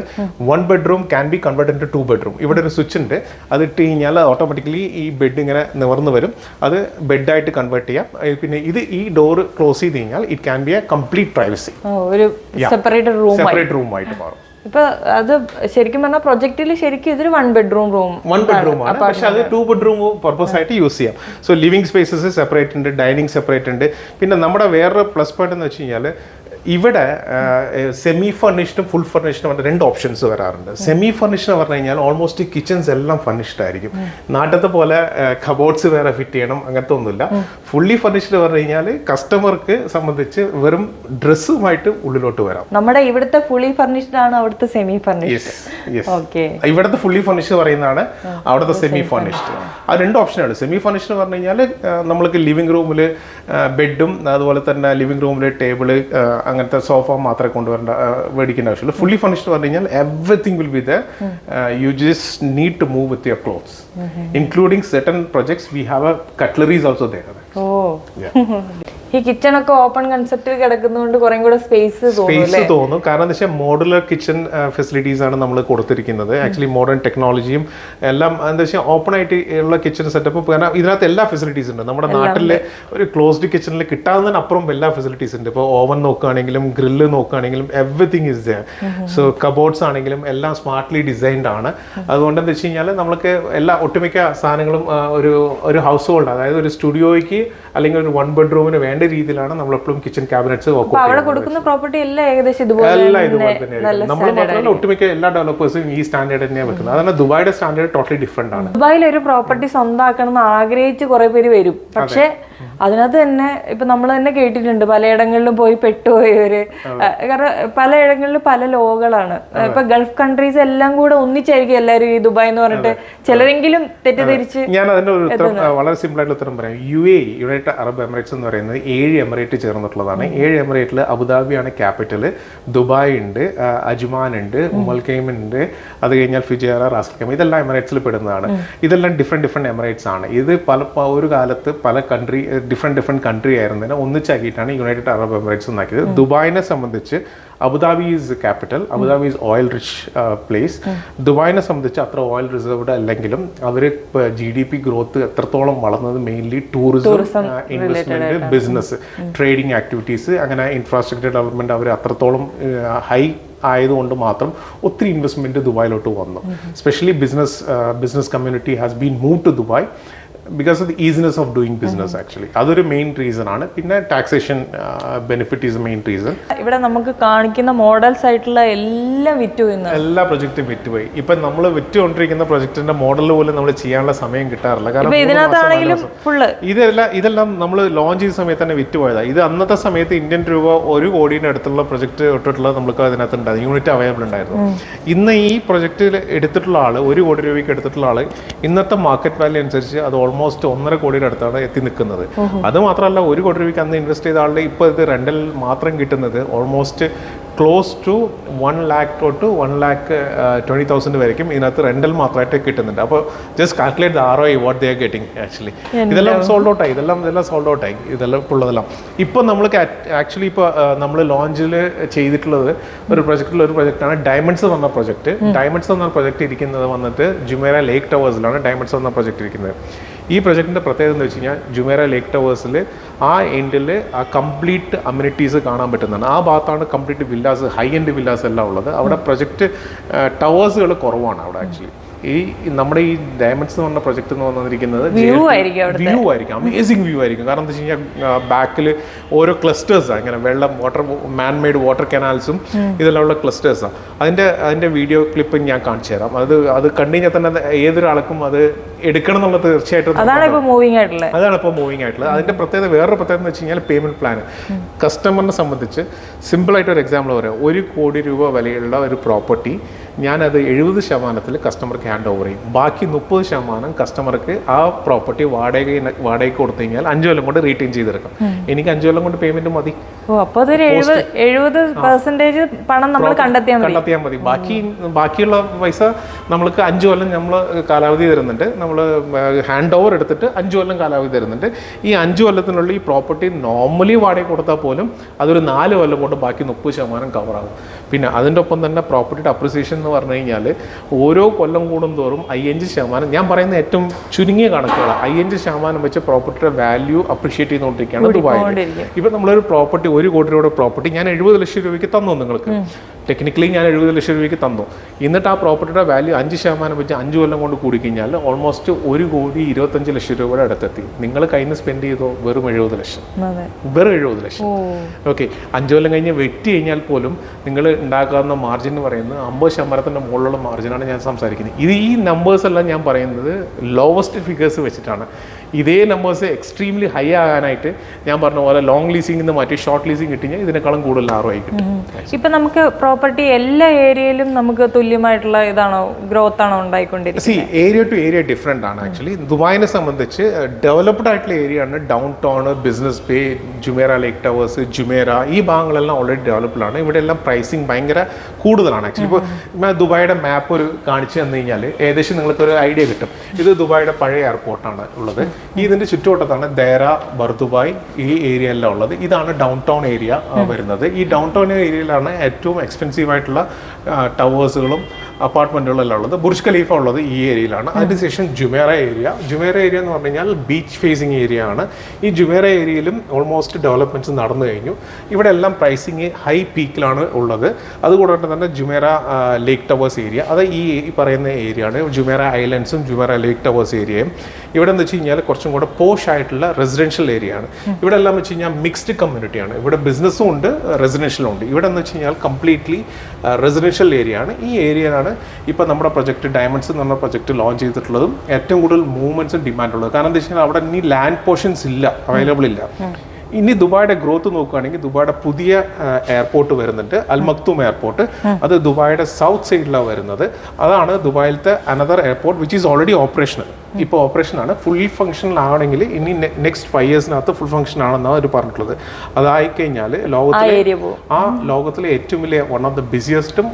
one bedroom can be convert in to bedroom ഇവിടെ ഒരു സ്വിച്ച് ഉണ്ട്. അത് ഇട്ട് കഴിഞ്ഞാൽ ഓട്ടോമാറ്റിക്കലി ഈ ബെഡ് ഇങ്ങനെ നിവർന്നു വരും. അത് ബെഡായിട്ട് കൺവേർട്ട് ചെയ്യാം. പിന്നെ ഇത് ഈ ഡോർ ക്ലോസ് ചെയ്ത് കഴിഞ്ഞാൽ it can be a complete privacy ഒരു സെപ്പറേറ്റ് റൂം സെപ്പറേറ്റ് റൂം ആയിട്ട് മാറും. ഇപ്പൊ അത് ശരിക്കും പറഞ്ഞാൽ പ്രൊജക്റ്റിൽ ശരിക്കും ഇതൊരു one bedroom room one bedroom ആണ്. പക്ഷെ അത് ടു ബെഡ്റൂം പർപ്പസ് ആയിട്ട് യൂസ് ചെയ്യാം. സോ ലിവിംഗ് സ്പേസസ് സെപ്പറേറ്റ് ഉണ്ട് ഡൈനിങ് സെപ്പറേറ്റ് ഉണ്ട്. പിന്നെ നമ്മുടെ വേറൊരു പ്ലസ് പോയിന്റ് എന്ന് വെച്ച് കഴിഞ്ഞാൽ ഇവിടെ സെമി ഫർണിഷ്ഡും ഫുൾ ഫർണിഷ്ഡും പറഞ്ഞ രണ്ട് ഓപ്ഷൻസ് വരാറുണ്ട്. സെമി ഫർണിഷ്ഡ് എന്ന് പറഞ്ഞു കഴിഞ്ഞാൽ ഓൾമോസ്റ്റ് കിച്ചൺസ് എല്ലാം ഫർണിഷ്ഡ് ആയിരിക്കും. നാട്ടത്തെ പോലെ കബോർഡ്സ് വേറെ ഫിറ്റ് ചെയ്യണം അങ്ങനത്തെ ഒന്നുമില്ല. ഫുള്ളി ഫർണിഷ്ഡ് പറഞ്ഞു കഴിഞ്ഞാൽ കസ്റ്റമർക്ക് സംബന്ധിച്ച് വെറും ഡ്രസ്സുമായിട്ട് ഉള്ളിലോട്ട് വരാം. നമ്മുടെ ഇവിടുത്തെ ഫുള്ളി ഫർണിഷ്ഡ് ആണ് അവിടുത്തെ സെമി ഫർണിഷ്ഡ് ഇവിടുത്തെ ഫുള്ളി ഫർണിഷ്ഡ് പറയുന്നതാണ് അവിടുത്തെ സെമി ഫർണിഷ്ഡ് ആ രണ്ട് ഓപ്ഷനാണ് സെമി ഫർണിഷ്ഡ് എന്ന് പറഞ്ഞു കഴിഞ്ഞാൽ നമ്മൾക്ക് ലിവിംഗ് റൂമിൽ ബെഡും അതുപോലെ തന്നെ ലിവിംഗ് റൂമിൽ ടേബിൾ അങ്ങനത്തെ സോഫ മാത്രമേ കൊണ്ടുവരേണ്ട മേടിക്കേണ്ട ആവശ്യമുള്ളൂ. ഫുള്ളി ഫർണിഷ്ഡ് പറഞ്ഞു കഴിഞ്ഞാൽ everything will be there you just need to move with your clothes including certain projects we have a cutleries also the ഈ കിച്ചൺ ഒക്കെ ഓപ്പൺ കൺസെപ്റ്റിൽ കിടക്കുന്നതുകൊണ്ട് കുറേ കൂടെ സ്പേസ് സ്പേസ് തോന്നും. കാരണം എന്താ വെച്ചാൽ മോഡുലർ കിച്ചൺ ഫെസിലിറ്റീസ് ആണ് നമ്മൾ കൊടുത്തിരിക്കുന്നത്. ആക്ച്വലി മോഡേൺ ടെക്നോളജിയും എല്ലാം എന്താ വെച്ചാൽ ഓപ്പൺ ആയിട്ട് ഉള്ള കിച്ചൺ സെറ്റപ്പ് കാരണം ഇതിനകത്ത് എല്ലാ ഫെസിലിറ്റീസ് ഉണ്ട്. നമ്മുടെ നാട്ടിലെ ഒരു ക്ലോസ്ഡ് കിച്ചണിൽ കിട്ടാവുന്നതിനപ്പുറം എല്ലാ ഫെസിലിറ്റീസ് ഉണ്ട്. ഇപ്പോൾ ഓവൻ നോക്കുകയാണെങ്കിലും ഗ്രില്ല് നോക്കുകയാണെങ്കിലും everything is there so cupboards ആണെങ്കിലും എല്ലാം സ്മാർട്ട്ലി ഡിസൈൻഡ് ആണ്. അതുകൊണ്ട് എന്താ വെച്ച് കഴിഞ്ഞാൽ നമുക്ക് എല്ലാ ഒട്ടുമിക്ക സാധനങ്ങളും ഒരു ഒരു ഹൗസ് ഹോൾഡ് അതായത് ഒരു സ്റ്റുഡിയോയ്ക്ക് അല്ലെങ്കിൽ ഒരു വൺ ബെഡ്റൂമിന് വേണ്ട രീതിയിലാണ് നമ്മൾ എപ്പോഴും കിച്ചൺ ക്യാബിനറ്റ്സ് അവിടെ കൊടുക്കുന്ന പ്രോപ്പർട്ടി എല്ലാം ഏകദേശം ഇതുപോലെ എല്ലാം തന്നെ ഇതുപോലെ തന്നെയായിരിക്കും. നമ്മൾ മാത്രമല്ല ഒട്ടുമിക്ക എല്ലാ ഡെവലപ്പേഴ്സും ഈ സ്റ്റാൻഡേർഡ് തന്നെയാണ് വെക്കുന്നത്. അതാണ് ദുബായിയുടെ സ്റ്റാൻഡേർഡ് ടോട്ടലി ഡിഫറെന്റ് ആണ്. ദുബായിൽ ഒരു പ്രോപ്പർട്ടി സ്വന്തമാക്കണം എന്ന് ആഗ്രഹിച്ച് കുറെ പേര് വരും. പക്ഷേ അതിനകത്ത് തന്നെ ഇപ്പൊ നമ്മൾ തന്നെ കേട്ടിട്ടുണ്ട് പലയിടങ്ങളിലും പോയി പെട്ടുപോയവര് കാരണം പലയിടങ്ങളിലും പല ലോകളാണ്. ഇപ്പൊ ഗൾഫ് കൺട്രീസ് എല്ലാം കൂടെ ഒന്നിച്ചായിരിക്കും എല്ലാവരും ഈ ദുബായ് എന്ന് പറഞ്ഞിട്ട് ചിലരെങ്കിലും തെറ്റിദ്ധരിച്ച് ഞാൻ അതിന്റെ ഒരു ഉത്തരം വളരെ സിമ്പിൾ ആയിട്ടുള്ള ഉത്തരം പറയാം. U A United Arab Emirates എന്ന് പറയുന്നത് ഏഴ് എമിറേറ്റ് ചേർന്നിട്ടുള്ളതാണ്. ഏഴ് എമിറേറ്റിൽ അബുദാബിയാണ് ക്യാപിറ്റൽ ദുബായ് ഉണ്ട് അജ്മാൻ ഉണ്ട് ഉമൽക്കെയിം ഉണ്ട്. അത് കഴിഞ്ഞാൽ ഫിജേറ റാസ്കെയിം ഇതെല്ലാം എമിറേറ്റ്സിൽ പെടുന്നതാണ്. ഇതെല്ലാം ഡിഫറെന്റ് ഡിഫറെന്റ് എമിറേറ്റ്സ് ആണ്. ഇത് പല ഒരു കാലത്ത് പല കൺട്രി ഡിഫറെന്റ് ഡിഫറെന്റ് കൺട്രി ആയിരുന്നതിനെ ഒന്നിച്ചാക്കിയിട്ടാണ് യുണൈറ്റഡ് അറബ് എമിറേറ്റ്സ് ഉണ്ടാക്കിയത്. ദുബായിനെ സംബന്ധിച്ച് Abu Dhabi is capital Abu Dhabi is oil rich place ദുബായിനെ സംബന്ധിച്ച് അത്ര ഓയിൽ റിസർവ്ഡ് അല്ലെങ്കിലും അവർ ജി ഡി പി ഗ്രോത്ത് എത്രത്തോളം വളർന്നത് mainly tourism investment business trading activities അങ്ങനെ ഇൻഫ്രാസ്ട്രക്ചർ ഡെവലപ്മെന്റ് അവർ അത്രത്തോളം ഹൈ ആയതുകൊണ്ട് മാത്രം ഒത്തിരി ഇൻവെസ്റ്റ്മെന്റ് ദുബായിലോട്ട് വന്നു. Specially business business community has been move to Dubai because of the easiness of doing business actually അതൊരു മെയിൻ റീസൺ ആണ്. പിന്നെ taxation benefit is main reason ഇവിടെ നമുക്ക് കാണിക്കുന്ന മോഡൽസ് ആയിട്ടുള്ള എല്ലാം വിറ്റ് ഇന്ന് എല്ലാ പ്രൊജക്റ്റും വിറ്റുപോയി. ഇപ്പൊ നമ്മൾ വിറ്റുകൊണ്ടിരിക്കുന്ന പ്രൊജക്ടിന്റെ മോഡൽ പോലും നമ്മൾ ചെയ്യാനുള്ള സമയം കിട്ടാറില്ല. കാരണം ഇതിനകത്താണെങ്കിലും. ഫുള്ള് ഇതെല്ലാം ഇതെല്ലാം നമ്മൾ ലോഞ്ച് ചെയ്ത സമയത്ത് തന്നെ വിറ്റുപോയതാ. ഇത് അന്നത്തെ സമയത്ത് ഇന്ത്യൻ രൂപ ഒരു കോടിയുടെ അടുത്തുള്ള പ്രൊജക്ട് തൊട്ടിട്ടുള്ള നമുക്ക് അതിനകത്ത് ഉണ്ടായിരുന്നു യൂണിറ്റ് അവൈലബിൾ ഉണ്ടായിരുന്നു ഇന്ന് ഈ പ്രൊജക്റ്റിൽ എടുത്തിട്ടുള്ള ആൾ ഒരു കോടി രൂപയ്ക്ക് എടുത്തിട്ടുള്ള ആൾ ഇന്നത്തെ മാർക്കറ്റ് വാല്യൂ അനുസരിച്ച് അത് ഓൾമോസ്റ്റ് ഒന്നര കോടിയുടെ അടുത്താണ് എത്തി നിൽക്കുന്നത്. അത് മാത്രമല്ല ഒരു കോടി രൂപയ്ക്ക് അന്ന് ഇൻവെസ്റ്റ് ചെയ്ത ആളുടെ ഇപ്പോൾ ഇത് റെന്റൽ മാത്രം കിട്ടുന്നത് almost close to one lakh തൊട്ട് വൺ ലാക്ക് ട്വന്റി തൗസൻഡ് വരയ്ക്കും. ഇതിനകത്ത് റെന്റൽ മാത്രമായിട്ട് കിട്ടുന്നുണ്ട്. അപ്പോൾ just calculate the R O what they are getting actually ഇതെല്ലാം സോൾഡ് ഔട്ട് ആയി. ഇതെല്ലാം ഇതെല്ലാം സോൾഡ് ഔട്ട് ആയി. ഇതെല്ലാം ഉള്ളതെല്ലാം ഇപ്പോൾ നമ്മൾ ആക്ച്വലി ഇപ്പോൾ നമ്മൾ ലോഞ്ചിൽ ചെയ്തിട്ടുള്ളത് ഒരു പ്രൊജക്റ്റിൽ ഒരു പ്രൊജക്റ്റാണ് ഡയമണ്ട്സ് എന്ന് പറഞ്ഞ പ്രൊജക്റ്റ് ഡയമണ്ട്സ് എന്ന പ്രൊജക്റ്റ് ഇരിക്കുന്നത് വന്നിട്ട് ജുമേര ലേക്ക് ടവേഴ്സിലാണ് ഡയമണ്ട്സ് എന്ന പ്രൊജക്റ്റ് ഇരിക്കുന്നത്. ഈ പ്രൊജക്റ്റിന്റെ പ്രത്യേകത എന്ന് വെച്ച് കഴിഞ്ഞാൽ ജുമേറ ലേക്ക് ടവേഴ്സിൽ ആ എൻഡിൽ ആ കംപ്ലീറ്റ് അമ്യൂണിറ്റീസ് കാണാൻ പറ്റുന്നതാണ്. ആ ഭാഗത്താണ് complete villas high end villas എല്ലാം ഉള്ളത്. അവിടെ പ്രൊജക്റ്റ് ടവേഴ്സുകൾ കുറവാണ് അവിടെ ആക്ച്വലി ഈ നമ്മുടെ ഈ ഡയമണ്ട്സ് എന്ന് പറഞ്ഞ പ്രൊജക്ട് എന്ന് വന്നിരിക്കുന്നത് വ്യൂ ആയിരിക്കും അവിടെ വ്യൂ ആയിരിക്കും. അമേസിംഗ് വ്യൂ ആയിരിക്കും. കാരണം എന്താ വെച്ച് കഴിഞ്ഞാൽ ബാക്കിൽ ഓരോ ക്ലസ്റ്റേഴ്സാണ് ഇങ്ങനെ വെള്ളം വാട്ടർ മാൻ മെയ്ഡ് വാട്ടർ കനാൽസും ഇതെല്ലാം ഉള്ള ക്ലസ്റ്റേഴ്സാണ് അതിന്റെ അതിന്റെ വീഡിയോ ക്ലിപ്പ് ഞാൻ കാണിച്ചു തരാം. അത് അത് കണ്ടു കഴിഞ്ഞാൽ തന്നെ ഏതൊരാൾക്കും അത് എടുക്കണം എന്നുള്ളത് തീർച്ചയായിട്ടും അതാണ് ഇപ്പോൾ മൂവിങ് ആയിട്ടുള്ളത്. അതാണ് ഇപ്പോൾ മൂവിങ് ആയിട്ടുള്ളത്. അതിന്റെ പ്രത്യേകത വേറൊരു പ്രത്യേകത എന്ന് വെച്ച് കഴിഞ്ഞാൽ പേയ്മെന്റ് പ്ലാൻ കസ്റ്റമറിനെ സംബന്ധിച്ച് സിമ്പിൾ ആയിട്ട് ഒരു എക്സാമ്പിൾ പറയാം. ഒരു കോടി രൂപ വിലയുള്ള ഒരു പ്രോപ്പർട്ടി ഞാനത് എഴുപത് ശതമാനത്തിൽ കസ്റ്റമർക്ക് ഹാൻഡ് ഓവർ ചെയ്യും. ബാക്കി മുപ്പത് ശതമാനം കസ്റ്റമർക്ക് ആ പ്രോപ്പർട്ടി വാടക വാടകയ്ക്ക് കൊടുത്തു കഴിഞ്ഞാൽ അഞ്ചു കൊല്ലം കൊണ്ട് റീറ്റെയിൻ ചെയ്തെടുക്കാം. എനിക്ക് അഞ്ചു കൊല്ലം കൊണ്ട് പേയ്മെന്റ് മതി. പണം നമ്മൾ കണ്ടെത്തിയാൽ മതി. ബാക്കി ബാക്കിയുള്ള പൈസ നമ്മൾക്ക് അഞ്ചു കൊല്ലം നമ്മൾ കാലാവധി തരുന്നുണ്ട്. നമ്മൾ ഹാൻഡ് ഓവർ എടുത്തിട്ട് അഞ്ചു കൊല്ലം കാലാവധി തരുന്നുണ്ട്. ഈ അഞ്ചു കൊല്ലത്തിനുള്ളിൽ ഈ പ്രോപ്പർട്ടി നോർമലി വാടക കൊടുത്താൽ പോലും അതൊരു നാല് കൊല്ലം കൊണ്ട് ബാക്കി മുപ്പത് ശതമാനം കവറാകും പിന്നെ അതിന്റെ ഒപ്പം തന്നെ പ്രോപ്പർട്ടിയുടെ അപ്രിസിയേഷൻ എന്ന് പറഞ്ഞു കഴിഞ്ഞാൽ ഓരോ കൊല്ലം കൂടും തോറും അയ്യഞ്ച് ശതമാനം ഞാൻ പറയുന്ന ഏറ്റവും ചുരുങ്ങിയ കണക്കുകൾ അയ്യഞ്ച് ശതമാനം വെച്ച് പ്രോപ്പർട്ടിയുടെ വാല്യൂ അപ്രിഷിയേറ്റ് ചെയ്തുകൊണ്ടിരിക്കുകയാണ് ദുബായിൽ. ഇപ്പം നമ്മളൊരു പ്രോപ്പർട്ടി ഒരു കോടി രൂപയുടെ പ്രോപ്പർട്ടി ഞാൻ എഴുപത് ലക്ഷം രൂപയ്ക്ക് തന്നു നിങ്ങൾക്ക്. ടെക്നിക്കലി ഞാൻ എഴുപത് ലക്ഷം രൂപയ്ക്ക് തന്നു. എന്നിട്ട് ആ പ്രോപ്പർട്ടിയുടെ വാല്യൂ അഞ്ച് ശതമാനം വെച്ച് അഞ്ച് കൊല്ലം കൊണ്ട് കൂടിക്കഴിഞ്ഞാൽ ഓൾമോസ്റ്റ് ഒരു കോടി ഇരുപത്തഞ്ച് ലക്ഷം രൂപയുടെ അടുത്തെത്തി. നിങ്ങൾ കയ്യിൽ നിന്ന് സ്പെൻഡ് ചെയ്തോ വെറും എഴുപത് ലക്ഷം. വെറും എഴുപത് ലക്ഷം. ഓക്കെ അഞ്ച് കൊല്ലം കഴിഞ്ഞ് വെട്ടി കഴിഞ്ഞാൽ പോലും നിങ്ങൾ ഉണ്ടാക്കാവുന്ന മാർജിൻ എന്ന് പറയുന്നത് അമ്പത് ശതമാനത്തിന്റെ മുകളിലുള്ള മാർജിനാണ് ഞാൻ സംസാരിക്കുന്നത്. ഇത് ഈ നമ്പേഴ്സ് എല്ലാം ഞാൻ പറയുന്നത് ലോവസ്റ്റ് ഫിഗേഴ്സ് വെച്ചിട്ടാണ്. ഇതേ നമ്പേഴ്സ് എക്സ്ട്രീംലി ഹൈ ആകാനായിട്ട് ഞാൻ പറഞ്ഞ പോലെ ലോങ് ലീസിംഗ് നിന്ന് മാറ്റി ഷോർട്ട് ലീസിംഗ് കിട്ടിഞ്ഞാൽ ഇതിനേക്കാളും കൂടുതൽ ആർ ആയി കിട്ടും ഇപ്പൊ നമുക്ക് പ്രോപ്പർട്ടി എല്ലാ ഏരിയയിലും നമുക്ക് തുല്യമായിട്ടുള്ള ഇതാണോ ഗ്രോത്ത് ആണോ ഉണ്ടായിക്കൊണ്ടിരിക്കുന്നത്? See area to area different ആണ് ആക്ച്വലി ദുബായിനെ സംബന്ധിച്ച് ഡെവലപ്ഡ് ആയിട്ടുള്ള ഏരിയ ആണ് downtown business bay Jumeirah lake towers Jumeirah ഈ ഭാഗങ്ങളെല്ലാം ഓൾറെഡി ഡെവലപ്ഡ് ആണ്. ഇവിടെ എല്ലാം പ്രൈസിംഗ് ഭയങ്കര കൂടുതലാണ് ആക്ച്വലി ഇപ്പോൾ ദുബായിയുടെ മാപ്പ് ഒരു കാണിച്ചു തന്നു കഴിഞ്ഞാൽ ഏകദേശം നിങ്ങൾക്ക് ഒരു ഐഡിയ കിട്ടും. ഇത് ദുബായിയുടെ പഴയ എയർപോർട്ടാണ് ഉള്ളത്. ഈ ഇതിന്റെ ചുറ്റുവട്ടത്താണ് ദേര ബർദുബായ് ഈ ഏരിയ എല്ലാം ഉള്ളത്. ഇതാണ് ഡൗൺ ടൗൺ ഏരിയ വരുന്നത്. ഈ ഡൗൺ ടൗൺ ഏരിയയിലാണ് ഏറ്റവും എക്സ്പെൻസീവ് ആയിട്ടുള്ള ടവേഴ്സുകളും അപ്പാർട്ട്മെന്റുകളും എല്ലാം ഉള്ളത്. ബുർജ് ഖലീഫ ഉള്ളത് ഈ ഏരിയയിലാണ്. അതിനുശേഷം ജുമേറ ഏരിയ ജുമേറ ഏരിയ എന്ന് പറഞ്ഞു കഴിഞ്ഞാൽ ബീച്ച് ഫേസിങ് ഏരിയ ആണ്. ഈ ജുമേറ ഏരിയയിലും ഓൾമോസ്റ്റ് ഡെവലപ്മെന്റ്സ് നടന്നു കഴിഞ്ഞു. ഇവിടെ എല്ലാം പ്രൈസിങ് ഹൈ പീക്കിലാണ് ഉള്ളത്. അതുകൂടാതെ തന്നെ ജുമേറ ലേക്ക് ടവേഴ്സ് ഏരിയ അത് ഈ ഈ പറയുന്ന ഏരിയ ആണ്. ജുമേറ ഐലൻഡ്സും ജുമേറ ലേക്ക് ടവേഴ്സ് ഏരിയയും ഇവിടെ എന്ന് വെച്ച് കഴിഞ്ഞാൽ കുറച്ചും കൂടെ പോഷ് ആയിട്ടുള്ള റെസിഡൻഷ്യൽ ഏരിയ ആണ്. ഇവിടെ എല്ലാം വെച്ച് കഴിഞ്ഞാൽ മിക്സ്ഡ് കമ്മ്യൂണിറ്റിയാണ് ഇവിടെ ബിസിനസ്സും ഉണ്ട് റെസിഡൻഷ്യലും ഉണ്ട്. ഇവിടെ എന്ന് വെച്ച് കഴിഞ്ഞാൽ കംപ്ലീറ്റ്ലി റെസിഡൻഷ്യൽ ഏരിയ ആണ്. ഈ ഏരിയയിലാണ് ഇപ്പോൾ നമ്മുടെ പ്രൊജക്റ്റ് ഡയമണ്ട്സ് എന്ന് പറഞ്ഞ പ്രൊജക്ട് ലോഞ്ച് ചെയ്തിട്ടുള്ളതും ഏറ്റവും കൂടുതൽ മൂവ്മെന്റ്സും ഡിമാൻഡ് ഉള്ളത്. കാരണം എന്താ വെച്ചാൽ അവിടെ ഇനി ലാൻഡ് പോർഷൻസ് ഇല്ല അവൈലബിൾ ഇല്ല. ഇനി ദുബായുടെ ഗ്രോത്ത് നോക്കുകയാണെങ്കിൽ ദുബായുടെ പുതിയ എയർപോർട്ട് വരുന്നുണ്ട് അൽ മക്തൂം എയർപോർട്ട് അത് ദുബായുടെ സൗത്ത് സൈഡിലാണ് വരുന്നത്. അതാണ് ദുബായിലത്തെ another airport which is already operational ഇപ്പോൾ ഓപ്പറേഷൻ ആണ്. ഫുൾ ഫംഗ്ഷണൽ ആണെങ്കിൽ ഇനി നെക്സ്റ്റ് ഫൈവ് ഇയേഴ്സിനകത്ത് ഫുൾ ഫംഗ്ഷൻ ആണെന്നാണ് അവർ പറഞ്ഞിട്ടുള്ളത്. അതായി കഴിഞ്ഞാൽ ലോകത്തിലെ ആ ലോകത്തിലെ ഏറ്റവും വലിയ വൺ ഓഫ് ദ ബിസിയസ്റ്റും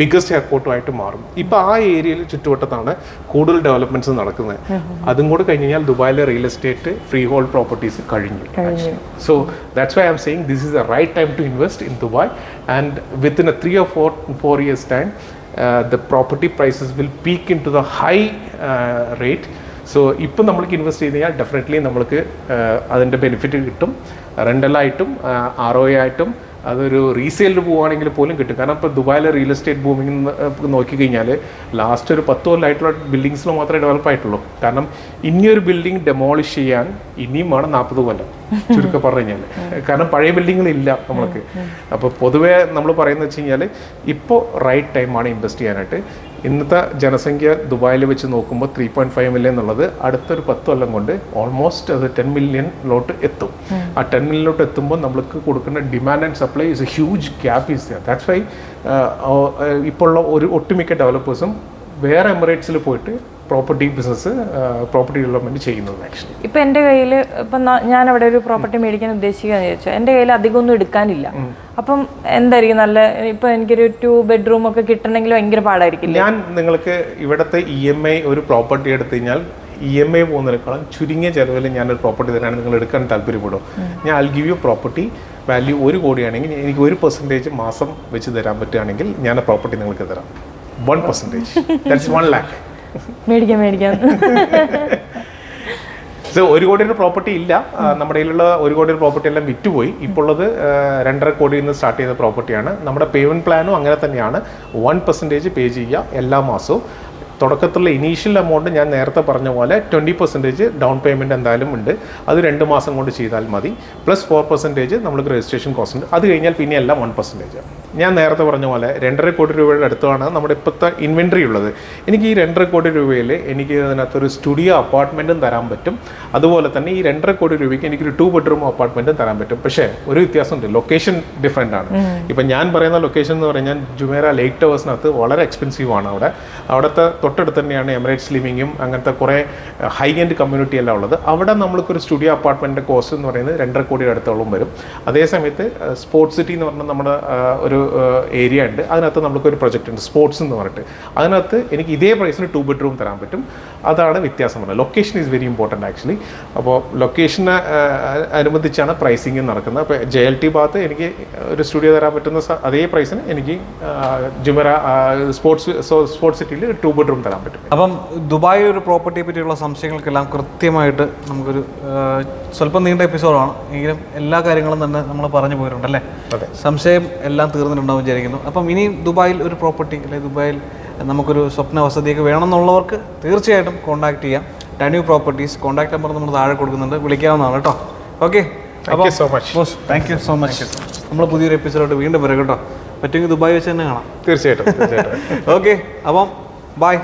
ബിഗ്ഗസ്റ്റ് എയർപോർട്ടുമായിട്ട് മാറും. ഇപ്പോൾ ആ ഏരിയയിൽ ചുറ്റുവട്ടത്താണ് കൂടുതൽ ഡെവലപ്മെന്റ്സ് നടക്കുന്നത്. അതും കൂടെ കഴിഞ്ഞ് കഴിഞ്ഞാൽ ദുബായിലെ real estate free hold properties കഴിഞ്ഞു. So that's why I'm saying this is a right time to invest in Dubai and within a three or four four years time, uh, property prices will peak in to the high rate. So ഇപ്പം നമ്മൾക്ക് invest ചെയ്ത് കഴിഞ്ഞാൽ definitely നമ്മൾക്ക് uh, അതിന്റെ benefit കിട്ടും റെന്റലായിട്ടും R O ആയിട്ടും അതൊരു റീസെയിലിൽ പോവുകയാണെങ്കിൽ പോലും കിട്ടും. കാരണം ഇപ്പോൾ ദുബായിലെ റിയൽ എസ്റ്റേറ്റ് ഭൂമിങ് നോക്കിക്കഴിഞ്ഞാൽ ലാസ്റ്റ് ഒരു പത്ത് കൊല്ലമായിട്ടുള്ള ബിൽഡിങ്സിൽ മാത്രമേ ഡെവലപ്പ് ആയിട്ടുള്ളൂ. കാരണം ഇനിയൊരു ബിൽഡിംഗ് ഡെമോളിഷ് ചെയ്യാൻ ഇനിയും വേണം നാൽപ്പത് കൊല്ലം ചുരുക്കം പറഞ്ഞു കഴിഞ്ഞാൽ കാരണം പഴയ ബിൽഡിങ്ങുകളില്ല നമ്മൾക്ക്. അപ്പോൾ പൊതുവേ നമ്മൾ പറയുന്നത് വെച്ച് കഴിഞ്ഞാൽ ഇപ്പോൾ റൈറ്റ് ടൈമാണ് ഇൻവെസ്റ്റ് ചെയ്യാനായിട്ട്. ഇന്നത്തെ ജനസംഖ്യ ദുബായിൽ വെച്ച് നോക്കുമ്പോൾ ത്രീ പോയിന്റ് ഫൈവ് മില്യൺ എന്നുള്ളത് അടുത്തൊരു പത്ത് കൊല്ലം കൊണ്ട് ഓൾമോസ്റ്റ് അത് ടെൻ മില്യണിലോട്ട് എത്തും. ആ ടെൻ മില്യണിലോട്ട് എത്തുമ്പോൾ നമ്മൾക്ക് കൊടുക്കുന്ന demand and supply is a huge gap is that's why ഇപ്പോൾ ഒരു ഒട്ടുമിക്ക ഡെവലപ്പേഴ്സും വേറെ എമിറേറ്റ്സിൽ പോയിട്ട് പ്രോപ്പർട്ടി ബിസിനസ് പ്രോപ്പർട്ടി ഡെവലപ്മെന്റ് ചെയ്യുന്നത്. ആക്ച്വലി ഇപ്പൊ എന്റെ കയ്യിൽ ഇപ്പൊ ഞാൻ അവിടെ ഒരു പ്രോപ്പർട്ടി മേടിക്കാൻ ഉദ്ദേശിക്കാന്ന് ചോദിച്ചാൽ എന്റെ കയ്യിൽ അധികം ഒന്നും എടുക്കാനില്ല അപ്പം എന്തായിരിക്കും നല്ല ഇപ്പൊ എനിക്കൊരു ടു ബെഡ്റൂം ഒക്കെ കിട്ടണമെങ്കിൽ ഭയങ്കര പാടായിരിക്കും ഞാൻ നിങ്ങൾക്ക് ഇവിടുത്തെ ഇ എം ഐ ഒരു പ്രോപ്പർട്ടി എടുത്തു കഴിഞ്ഞാൽ ഇ എം ഐ പോകുന്നതിനേക്കാളും ചുരുങ്ങിയ ചെലവിൽ ഞാനൊരു പ്രോപ്പർട്ടി തരാണ് നിങ്ങൾ എടുക്കാൻ താല്പര്യപ്പെടും. ഞാൻ I give you property value ഒരു കോടിയാണെങ്കിൽ എനിക്ക് ഒരു പെർസെന്റേജ് മാസം വെച്ച് തരാൻ പറ്റുകയാണെങ്കിൽ ഞാൻ ആ പ്രോപ്പർട്ടി നിങ്ങൾക്ക് തരാം. One percentage that's one lakh മേടിക്കാം സോ ഒരു രൂപ പ്രോപ്പർട്ടി ഇല്ല. നമ്മുടെ കയ്യിലുള്ള ഒരു കോടിയുടെ പ്രോപ്പർട്ടി എല്ലാം വിറ്റുപോയി. ഇപ്പോൾ ഉള്ളത് രണ്ടര കോടിയിൽ നിന്ന് സ്റ്റാർട്ട് ചെയ്ത പ്രോപ്പർട്ടിയാണ് നമ്മുടെ പേയ്മെന്റ് പ്ലാനും അങ്ങനെ തന്നെയാണ്. വൺ പെർസെന്റേജ് പേ ചെയ്യുക എല്ലാ മാസവും. തുടക്കത്തിലുള്ള ഇനീഷ്യൽ എമൗണ്ട് ഞാൻ നേരത്തെ പറഞ്ഞ പോലെ ട്വന്റി പെർസെന്റേജ് ഡൗൺ പേയ്മെന്റ് എന്തായാലും ഉണ്ട്. അത് രണ്ട് മാസം കൊണ്ട് ചെയ്താൽ മതി. പ്ലസ് ഫോർ പെർസെന്റേജ് നമ്മൾക്ക് രജിസ്ട്രേഷൻ കോസ്റ്റ് ഉണ്ട്. അത് കഴിഞ്ഞാൽ പിന്നെ എല്ലാം വൺ പെർസെന്റേജ് ഞാൻ നേരത്തെ പറഞ്ഞ പോലെ രണ്ടര കോടി രൂപയുടെ അടുത്താണ് നമ്മുടെ ഇപ്പോഴത്തെ ഇൻവെൻട്രി ഉള്ളത്. എനിക്ക് ഈ രണ്ടര കോടി രൂപയിൽ എനിക്ക് അതിനകത്തൊരു സ്റ്റുഡിയോ അപ്പാർട്ട്മെന്റും തരാൻ പറ്റും. അതുപോലെ തന്നെ ഈ രണ്ടര കോടി രൂപയ്ക്ക് എനിക്കൊരു ടു ബെഡ്റൂം അപ്പാർട്ട്മെന്റും തരാൻ പറ്റും. പക്ഷേ ഒരു വ്യത്യാസമുണ്ട്. ലൊക്കേഷൻ ഡിഫറെന്റ് ആണ്. ഇപ്പം ഞാൻ പറയുന്ന ലൊക്കേഷൻ എന്ന് പറഞ്ഞാൽ ജുമേറ ലേക്ക് ടവേഴ്സിനകത്ത് വളരെ എക്സ്പെൻസീവ് ആണ് അവിടെ. അവിടുത്തെ തൊട്ടടുത്ത് തന്നെയാണ് എമിറേറ്റ്സ് ലിവിങ്ങും അങ്ങനത്തെ കുറേ ഹൈ എൻഡ് കമ്മ്യൂണിറ്റി എല്ലാം ഉള്ളത്. അവിടെ നമ്മൾക്കൊരു സ്റ്റുഡിയോ അപ്പാർട്ട്മെന്റിന്റെ കോസ്റ്റ് എന്ന് പറയുന്നത് രണ്ടര കോടിയുടെ അടുത്തോളം വരും. അതേസമയത്ത് സ്പോർട്സ് സിറ്റി എന്ന് പറഞ്ഞാൽ നമ്മുടെ ആ, ഒരു ഏരിയ ഉണ്ട്. അതിനകത്ത് നമുക്കൊരു പ്രൊജക്റ്റ് ഉണ്ട്. സ്പോർട്സ് എന്ന് പറഞ്ഞിട്ട്. അതിനകത്ത് എനിക്ക് ഇതേ പ്രൈസിന് ടു ബെഡ്റൂം തരാൻ പറ്റും. അതാണ് വ്യത്യാസം പറയുന്നത് location is very important actually അപ്പോൾ ലൊക്കേഷനെ അനുബന്ധിച്ചാണ് പ്രൈസിങ് നടക്കുന്നത്. അപ്പോൾ ജെ എൽ ടി ഭാഗത്ത് എനിക്ക് ഒരു സ്റ്റുഡിയോ തരാൻ പറ്റുന്ന അതേ പ്രൈസിന് എനിക്ക് ജുമറ സ്പോർട്സ് സ്പോർട്സ് സിറ്റിയിൽ ടു ബെഡ്റൂം തരാൻ പറ്റും. അപ്പം ദുബായ് ഒരു പ്രോപ്പർട്ടിയെ പറ്റിയുള്ള സംശയങ്ങൾക്കെല്ലാം കൃത്യമായിട്ട് നമുക്കൊരു സ്വല്പം നീണ്ട എപ്പിസോഡാണ് എങ്കിലും എല്ലാ കാര്യങ്ങളും തന്നെ നമ്മൾ പറഞ്ഞു പോയിട്ടുണ്ട് അല്ലേ. സംശയം എല്ലാം തീർന്നിട്ടുണ്ടാവും വിചാരിക്കുന്നു. അപ്പം ഇനി ദുബായിൽ ഒരു പ്രോപ്പർട്ടി അല്ലെങ്കിൽ ദുബായിൽ നമുക്കൊരു സ്വപ്ന വസതിയൊക്കെ വേണമെന്നുള്ളവർക്ക് തീർച്ചയായിട്ടും കോൺടാക്ട് ചെയ്യാം. ടന്യൂ പ്രോപ്പർട്ടീസ് കോൺടാക്ട് നമ്പർ നമ്മൾ താഴെ കൊടുക്കുന്നുണ്ട്. വിളിക്കാവുന്നതാണ് കേട്ടോ. ഓക്കെ അപ്പോൾ so much boss thank you so much നമ്മൾ പുതിയൊരു എപ്പിസോഡ് വീണ്ടും വരും കേട്ടോ. പറ്റുമെങ്കിൽ ദുബായ് വെച്ച് തന്നെ കാണാം. തീർച്ചയായിട്ടും തീർച്ചയായിട്ടും. ഓക്കെ അപ്പം ബൈ